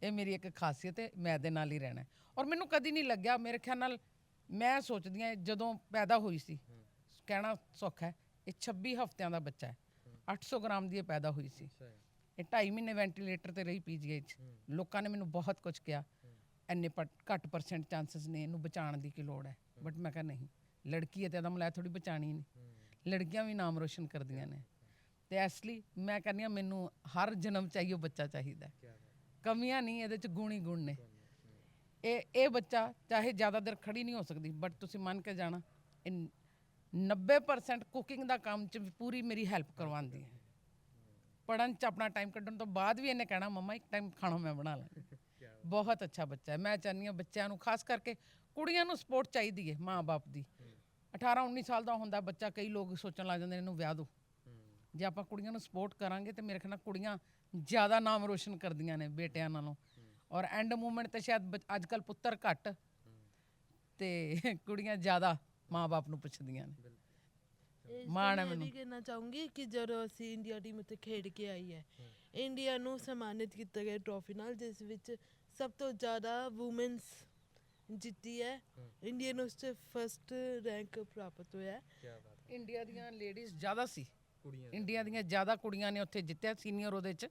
ਇਹ ਮੇਰੀ ਇੱਕ ਖਾਸੀਅਤ ਹੈ ਮੈਂ ਇਹਦੇ ਨਾਲ ਹੀ ਰਹਿਣਾ ਹੈ। ਔਰ ਮੈਨੂੰ ਕਦੀ ਨਹੀਂ ਲੱਗਿਆ ਮੇਰੇ ਖਿਆਲ ਨਾਲ ਮੈਂ ਸੋਚਦੀ ਹਾਂ ਜਦੋਂ ਪੈਦਾ ਹੋਈ ਸੀ ਕਹਿਣਾ ਸੌਖਾ ਹੈ ਇਹ 26 ਹਫ਼ਤਿਆਂ ਦਾ ਬੱਚਾ ਹੈ 800 ਗ੍ਰਾਮ ਦੀ ਇਹ ਪੈਦਾ ਹੋਈ ਸੀ। ਇਹ 2.5 ਮਹੀਨੇ ਵੈਂਟੀਲੇਟਰ ਤੇ ਰਹੀ ਪੀਜੀਆਈ ਚ। ਲੋਕਾਂ ਨੇ ਮੈਨੂੰ ਬਹੁਤ ਕੁਝ ਕਿਹਾ ਪਟ- ਘੱਟ ਪਰਸੈਂਟ ਚਾਂਸਸ ਨੇ ਇਹਨੂੰ ਬਚਾਉਣ ਦੀ ਕੀ ਲੋੜ ਹੈ? ਬਟ ਮੈਂ ਕਿਹਾ ਨਹੀਂ ਲੜਕੀ ਹੈ ਤੇ ਇਹਦਾ ਮਤਲਬ ਥੋੜੀ ਬਚਾਣੀ ਨਹੀਂ। ਲੜਕੀਆਂ ਵੀ ਨਾਮ ਰੋਸ਼ਨ ਕਰਦੀਆਂ ਨੇ। ਤੇ ਇਸ ਲਈ ਮੈਂ ਕਹਿੰਦੀ ਹਾਂ ਮੈਨੂੰ ਹਰ ਜਨਮ ਚਾਹੀਓ ਬੱਚਾ ਚਾਹੀਦਾ ਹੈ। ਕਮੀਆਂ ਨਹੀਂ, ਇਹਦੇ ਚ ਗੁਣ ਹੀ ਗੁਣ ਨੇ। ਇਹ ਇਹ ਬੱਚਾ ਚਾਹੇ ਜ਼ਿਆਦਾ ਦੇਰ ਖੜੀ ਨਹੀਂ ਹੋ ਸਕਦੀ ਬਟ ਤੁਸੀਂ ਮੰਨ ਕੇ ਜਾਣਾ, ਇਹ 90% ਕੁਕਿੰਗ ਦਾ ਕੰਮ ਚ ਵੀ ਪੂਰੀ ਮੇਰੀ ਹੈਲਪ ਕਰਵਾਉਂਦੀ ਹੈ। ਪੜਨ ਚ ਆਪਣਾ ਟਾਈਮ ਕੱਢਣ ਤੋਂ ਬਾਅਦ ਵੀ ਇਹਨੇ ਕਹਿਣਾ, ਮੰਮਾ, ਇੱਕ ਟਾਈਮ ਖਾਣਾ, ਮੈਂ ਬਣਾ ਲਾਂ। ਬਹੁਤ ਅੱਛਾ ਬੱਚਾ। ਹੈ ਮੈਂ ਚਾਹੁੰਦੀ ਹਾਂ ਬੱਚਿਆਂ ਨੂੰ, ਖਾਸ ਕਰਕੇ ਕੁੜੀਆਂ ਨੂੰ ਸਪੋਰਟ ਚਾਹੀਦੀ ਹੈ ਮਾਂ-ਬਾਪ ਦੀ। 18 19 ਸਾਲ ਦਾ ਹੁੰਦਾ ਬੱਚਾ, ਕਈ ਲੋਕ ਸੋਚਣ ਲੱਗ ਜਾਂਦੇ ਨੇ, ਇਹਨੂੰ ਵਿਆਹ ਦੋ। ਜੇ ਆਪਾਂ ਕੁੜੀਆਂ ਨੂੰ ਸਪੋਰਟ ਕਰਾਂਗੇ ਤੇ ਮੇਰੇ ਖਿਆਲ ਨਾਲ ਕੁੜੀਆਂ ਜ਼ਿਆਦਾ ਨਾਮ ਰੋਸ਼ਨ ਕਰਦੀਆਂ ਨੇ ਬੇਟਿਆਂ ਨਾਲੋਂ। ਔਰ ਐਂਡ ਮੂਵਮੈਂਟ ਤੇ ਸ਼ਾਇਦ ਅੱਜ ਕੱਲ ਪੁੱਤਰ ਘੱਟ ਤੇ ਕੁੜੀਆਂ ਜ਼ਿਆਦਾ ਮਾਂ-ਬਾਪ ਨੂੰ ਪੁੱਛਦੀਆਂ ਨੇ। ਮਾਣ ਹੈ ਮੈਨੂੰ। ਕਹਿਣਾ ਚਾਹੂੰਗੀ ਕਿ ਜਦੋਂ ਅਸੀਂ ਇੰਡੀਆ ਟੀਮ ਉੱਤੇ ਖੇਡ ਕੇ ਆਈ ਹੈ ਇੰਡੀਆ ਨੂੰ ਸਨਮਾਨਿਤ ਕੀਤਾ ਗਿਆ ਟਰੋਫੀ ਨਾਲ ਜਿਸ ਵਿੱਚ ਸਭ ਤੋਂ ਜ਼ਿਆਦਾ ਔਮਨਸ ਜਿੱਤੀ ਹੈ। ਇੰਡੀਆ ਨੂੰ ਉਸ ਫਸਟ ਰੈਂਕ ਪ੍ਰਾਪਤ ਹੋਇਆ। ਹੈ। ਇੰਡੀਆ ਦੀਆਂ ਲੇਡੀਜ਼ ਜ਼ਿਆਦਾ ਸੀ। ਕੁੜੀਆਂ ਇੰਡੀਆ ਦੀਆਂ। ਜ਼ਿਆਦਾ ਕੁੜੀਆਂ ਨੇ ਉੱਥੇ ਜਿੱਤਿਆ ਸੀਨੀਅਰ ਉਹਦੇ ਚ।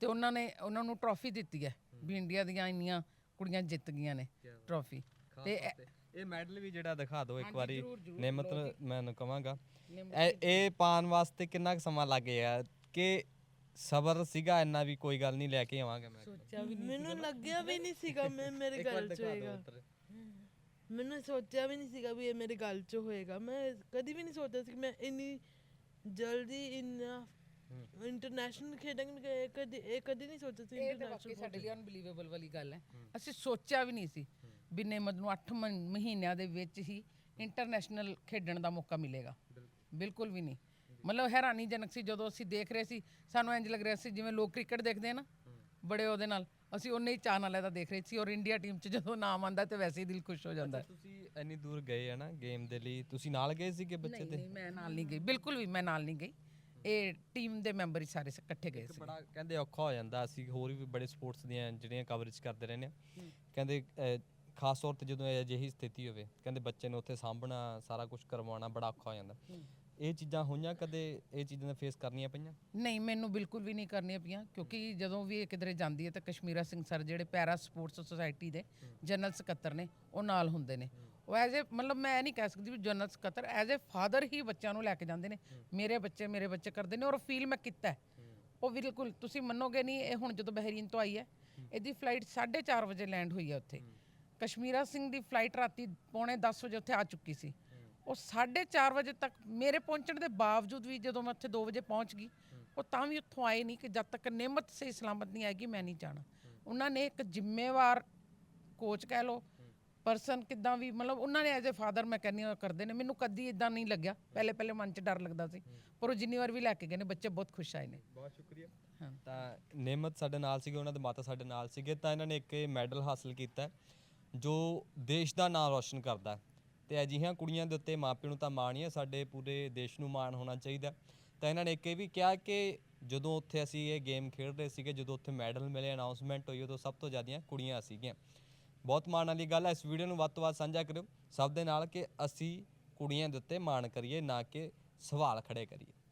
ਤੇ ਉਹਨਾਂ ਨੇ ਉਹਨਾਂ ਨੂੰ ਟਰੋਫੀ ਦਿੱਤੀ ਹੈ ਵੀ ਇੰਡੀਆ ਦੀਆਂ ਇੰਨੀਆਂ ਕੁੜੀਆਂ ਜਿੱਤ ਗਈਆਂ ਨੇ ਟਰੋਫੀ ਤੇ ਇਹ- ਮੈਡਲ ਵੀ ਜਿਹੜਾ ਦਿਖਾ ਦਿਓ ਇੱਕ ਵਾਰੀ। ਨਿਮਤ ਮੈਂ ਉਹਨੂੰ ਕਵਾਂਗਾ। ਇਹ ਇਹ ਪਾਣ ਵਾਸਤੇ ਕਿੰਨਾ ਕੁ ਸਮਾਂ ਲੱਗ ਗਿਆ? ਕਿ ਸਬਰ ਸੀਗਾ ਇੰਨਾ ਵੀ ਕੋਈ ਗੱਲ ਨਹੀਂ ਲੈ ਕੇ ਆਵਾਂਗੇ ਮੈਂ। ਮੈਨੂੰ ਲੱਗਿਆ ਵੀ ਨਹੀਂ ਸੀਗਾ ਮੈਂ ਮੇਰੇ ਗੱਲ 'ਚ ਹੋਏਗਾ। ਮੈਨੂੰ ਸੋਚਿਆ ਵੀ ਨਹੀਂ ਸੀਗਾ ਵੀ ਇਹ ਮੇਰੇ ਗੱਲ 'ਚ ਹੋਏਗਾ। ਮੈਂ ਕਦੀ ਵੀ ਨਹੀਂ ਸੋਚਿਆ ਸੀ ਕਿ ਮੈਂ ਇੰਨੀ ਜਲਦੀ ਇੰਨਾ ਇੰਟਰਨੈਸ਼ਨਲ ਇਹ ਕਦੀ ਇਹ ਕਦੀ ਨਹੀਂ ਸੋਚਿਆ ਸੀ ਇਹ ਤਾਂ ਵਾਕਈ ਸਾਡੇ ਲਈ ਅਨਬਲੀਵੇਬਲ ਵਾਲੀ ਗੱਲ ਹੈ। ਅਸੀਂ ਸੋਚਿਆ ਵੀ ਨਹੀਂ ਸੀ ਵੀ ਨੇਮਤ ਨੂੰ 8 ਮਹੀਨਿਆਂ ਦੇ ਵਿੱਚ ਹੀ ਇੰਟਰਨੈਸ਼ਨਲ ਖੇਡਣ ਦਾ ਮੌਕਾ ਮਿਲੇਗਾ। ਬਿਲਕੁਲ। ਵੀ ਨਹੀਂ। ਮਤਲਬ ਹੈਰਾਨੀਜਨਕ ਸੀ ਜਦੋਂ ਅਸੀਂ ਦੇਖ ਰਹੇ ਸੀ ਸਾਨੂੰ ਇੰਜ ਲੱਗ ਰਿਹਾ ਸੀ ਜਿਵੇਂ ਲੋਕ ਕ੍ਰਿਕਟ ਦੇਖਦੇ ਆ ਨਾ ਬੜੇ ਉਹਦੇ ਨਾਲ। ਅਸੀਂ ਉਨੇ ਹੀ ਚਾਅ ਨਾਲ ਇਹਦਾ ਦੇਖ ਰਹੇ ਸੀ ਔਰ ਇੰਡੀਆ ਟੀਮ 'ਚ ਜਦੋਂ ਨਾਮ ਆਂਦਾ ਤੇ ਵੈਸੇ ਹੀ ਦਿਲ ਖੁਸ਼ ਹੋ ਜਾਂਦਾ। ਹੈ ਤੁਸੀਂ ਇੰਨੀ ਦੂਰ ਗਏ ਆ ਨਾ ਗੇਮ ਦੇ ਲਈ ਤੁਸੀਂ ਨਾਲ ਗਏ ਸੀਗੇ ਬੱਚੇ ਨਹੀਂ ਨਹੀਂ ਮੈਂ ਨਾਲ ਨਹੀਂ ਗਈ ਬਿਲਕੁਲ ਵੀ ਮੈਂ ਨਾਲ ਨਹੀਂ ਗਈ। ਇਹ ਟੀਮ ਦੇ ਮੈਂਬਰ ਹੀ ਸਾਰੇ ਇਕੱਠੇ ਗਏ ਸੀ। ਬੜਾ ਕਹਿੰਦੇ ਔਖਾ ਹੋ ਜਾਂਦਾ ਅਸੀਂ ਹੋਰ ਵੀ ਬੜੇ ਸਪੋਰਟਸ ਦੀਆਂ ਜਿਹੜੀਆਂ ਕਵਰੇਜ ਕਰਦੇ ਰਹਿੰਦੇ ਆ। ਕਹਿੰਦੇ ਅਹ, ਖਾਸ ਤੌਰ ਤੇ ਜਦੋਂ ਇਹ ਅਜਿਹੀ ਸਥਿਤੀ ਹੋਵੇ ਕਹਿੰਦੇ ਬੱਚੇ ਨੂੰ ਉੱਥੇ ਸਾਂਭਣਾ ਸਾਰਾ ਕੁਝ ਕਰਵਾਉਣਾ ਬੜਾ ਔਖਾ ਹੋ ਜਾਂਦਾ। ਇਹ ਚੀਜ਼ਾਂ ਹੋਈਆਂ ਕਦੇ, ਇਹ ਚੀਜ਼ਾਂ ਫੇਸ ਕਰਨੀਆਂ ਪਈਆਂ? ਨਹੀਂ, ਮੈਨੂੰ ਬਿਲਕੁਲ ਵੀ ਨਹੀਂ ਕਰਨੀਆਂ ਪਈਆਂ, ਕਿਉਂਕਿ ਜਦੋਂ ਵੀ ਇਹ ਕਿਧਰੇ ਜਾਂਦੀ ਹੈ ਤਾਂ ਕਸ਼ਮੀਰਾ ਸਿੰਘ ਸਰ ਜਿਹੜੇ ਪੈਰਾ ਸਪੋਰਟਸ ਸੁਸਾਇਟੀ ਦੇ ਜਨਰਲ ਸਕੱਤਰ ਨੇ, ਉਹ ਨਾਲ ਹੁੰਦੇ ਨੇ। ਉਹ ਐਜ਼ ਅ ਮਤਲਬ ਮੈਂ ਨਹੀਂ ਕਹਿ ਸਕਦੀ ਵੀ ਜਨਰਲ ਸਕੱਤਰ ਐਜ਼ ਅ ਫਾਦਰ ਹੀ ਬੱਚਿਆਂ ਨੂੰ ਲੈ ਕੇ ਜਾਂਦੇ ਨੇ। ਮੇਰੇ ਬੱਚੇ ਮੇਰੇ ਬੱਚੇ ਕਰਦੇ ਨੇ ਔਰ ਫੀਲ ਮੈਂ ਕੀਤਾ ਉਹ ਬਿਲਕੁਲ, ਤੁਸੀਂ ਮੰਨੋਗੇ ਨਹੀਂ, ਇਹ ਹੁਣ ਜਦੋਂ ਬਹਿਰੀਨ ਤੋਂ ਆਈ ਹੈ, ਇਹਦੀ ਫਲਾਈਟ 4:30 ਵਜੇ ਲੈਂਡ ਹੋਈ ਹੈ ਉੱਥੇ। ਕਸ਼ਮੀਰਾ ਸਿੰਘ ਦੀ ਫਲਾਈਟ ਰਾਤੀ ਪੌਣੇ 10 ਵਜੇ ਉੱਥੇ ਆ ਚੁੱਕੀ ਸੀ। ਉਹ 4:30 ਵਜੇ ਤੱਕ ਮੇਰੇ ਪਹੁੰਚਣ ਦੇ ਬਾਵਜੂਦ ਵੀ ਜਦੋਂ ਮੈਂ ਉੱਥੇ 2 ਵਜੇ ਪਹੁੰਚ ਗਈ ਉਹ ਤਾਂ ਵੀ ਉੱਥੋਂ ਆਏ ਨਹੀਂ ਕਿ ਜਦ ਤੱਕ ਨਿਮਤ ਸਹੀ ਸਲਾਮਤ ਨਹੀਂ ਆਏਗੀ ਮੈਂ ਨਹੀਂ ਜਾਣਾ। ਉਹਨਾਂ ਨੇ ਇੱਕ ਜ਼ਿੰਮੇਵਾਰ ਕੋਚ ਕਹਿ ਲਓ ਪਰਸਨ ਕਿਦਾਂ ਵੀ ਮਤਲਬ ਉਹਨਾਂ ਨੇ ਐਜ਼ ਅ ਫਾਦਰ ਮੈਂ ਕਹਿੰਦੀ ਹਾਂ ਕਰਦੇ ਨੇ ਮੈਨੂੰ ਕਦੀ ਇਦਾਂ ਨਹੀਂ ਲੱਗਿਆ। ਪਹਿਲੇ ਪਹਿਲੇ ਮਨ 'ਚ ਡਰ ਲੱਗਦਾ ਸੀ ਪਰ ਉਹ ਜਿੰਨੀ ਵਾਰ ਵੀ ਲੈ ਕੇ ਗਏ ਨੇ ਬੱਚੇ ਬਹੁਤ ਖੁਸ਼ ਆਏ ਨੇ। ਬਹੁਤ ਸ਼ੁਕਰੀਆ। ਹਾਂ। ਤਾਂ ਨਿਮਤ ਸਾਡੇ ਨਾਲ ਸੀਗੇ ਉਹਨਾਂ ਦੇ ਮਾਤਾ ਸਾਡੇ ਨਾਲ ਸੀਗੇ ਤਾਂ ਇਹਨਾਂ ਨੇ ਇੱਕ ਮੈਡਲ ਹਾਸਲ ਕੀਤਾ ਜੋ ਦੇਸ਼ ਦਾ ਨਾਮ ਰੌਸ਼ਨ ਕਰਦਾ। ਹੈ। ਤੇ ਅਜਿਹੀਆਂ ਕੁੜੀਆਂ ਦੇ ਉੱਤੇ ਮਾਪਿਆਂ ਨੂੰ ਤਾਂ ਮਾਣ ਹੀ ਹੈ, ਸਾਡੇ ਪੂਰੇ ਦੇਸ਼ ਨੂੰ ਮਾਣ ਹੋਣਾ ਚਾਹੀਦਾ। ਤਾਂ ਇਹਨਾਂ ਨੇ ਇੱਕ ਇਹ ਵੀ ਕਿਹਾ ਕਿ ਜਦੋਂ ਉੱਥੇ ਅਸੀਂ ਇਹ ਗੇਮ ਖੇਡ ਰਹੇ ਸੀਗੇ, ਜਦੋਂ ਉੱਥੇ ਮੈਡਲ ਮਿਲੇ ਅਨਾਉਂਸਮੈਂਟ ਹੋਈ, ਉਦੋਂ ਸਭ ਤੋਂ ਜ਼ਿਆਦੀਆਂ ਕੁੜੀਆਂ ਸੀਗੀਆਂ। ਬਹੁਤ ਮਾਣ ਵਾਲੀ ਗੱਲ ਹੈ, ਇਸ ਵੀਡੀਓ ਨੂੰ ਵੱਧ ਤੋਂ ਵੱਧ ਸਾਂਝਾ ਕਰਿਓ। ਸਭ ਦੇ ਨਾਲ ਕਿ ਅਸੀਂ ਕੁੜੀਆਂ ਦੇ ਉੱਤੇ ਮਾਣ ਕਰੀਏ, ਨਾ ਕਿ ਸਵਾਲ ਖੜੇ ਕਰੀਏ।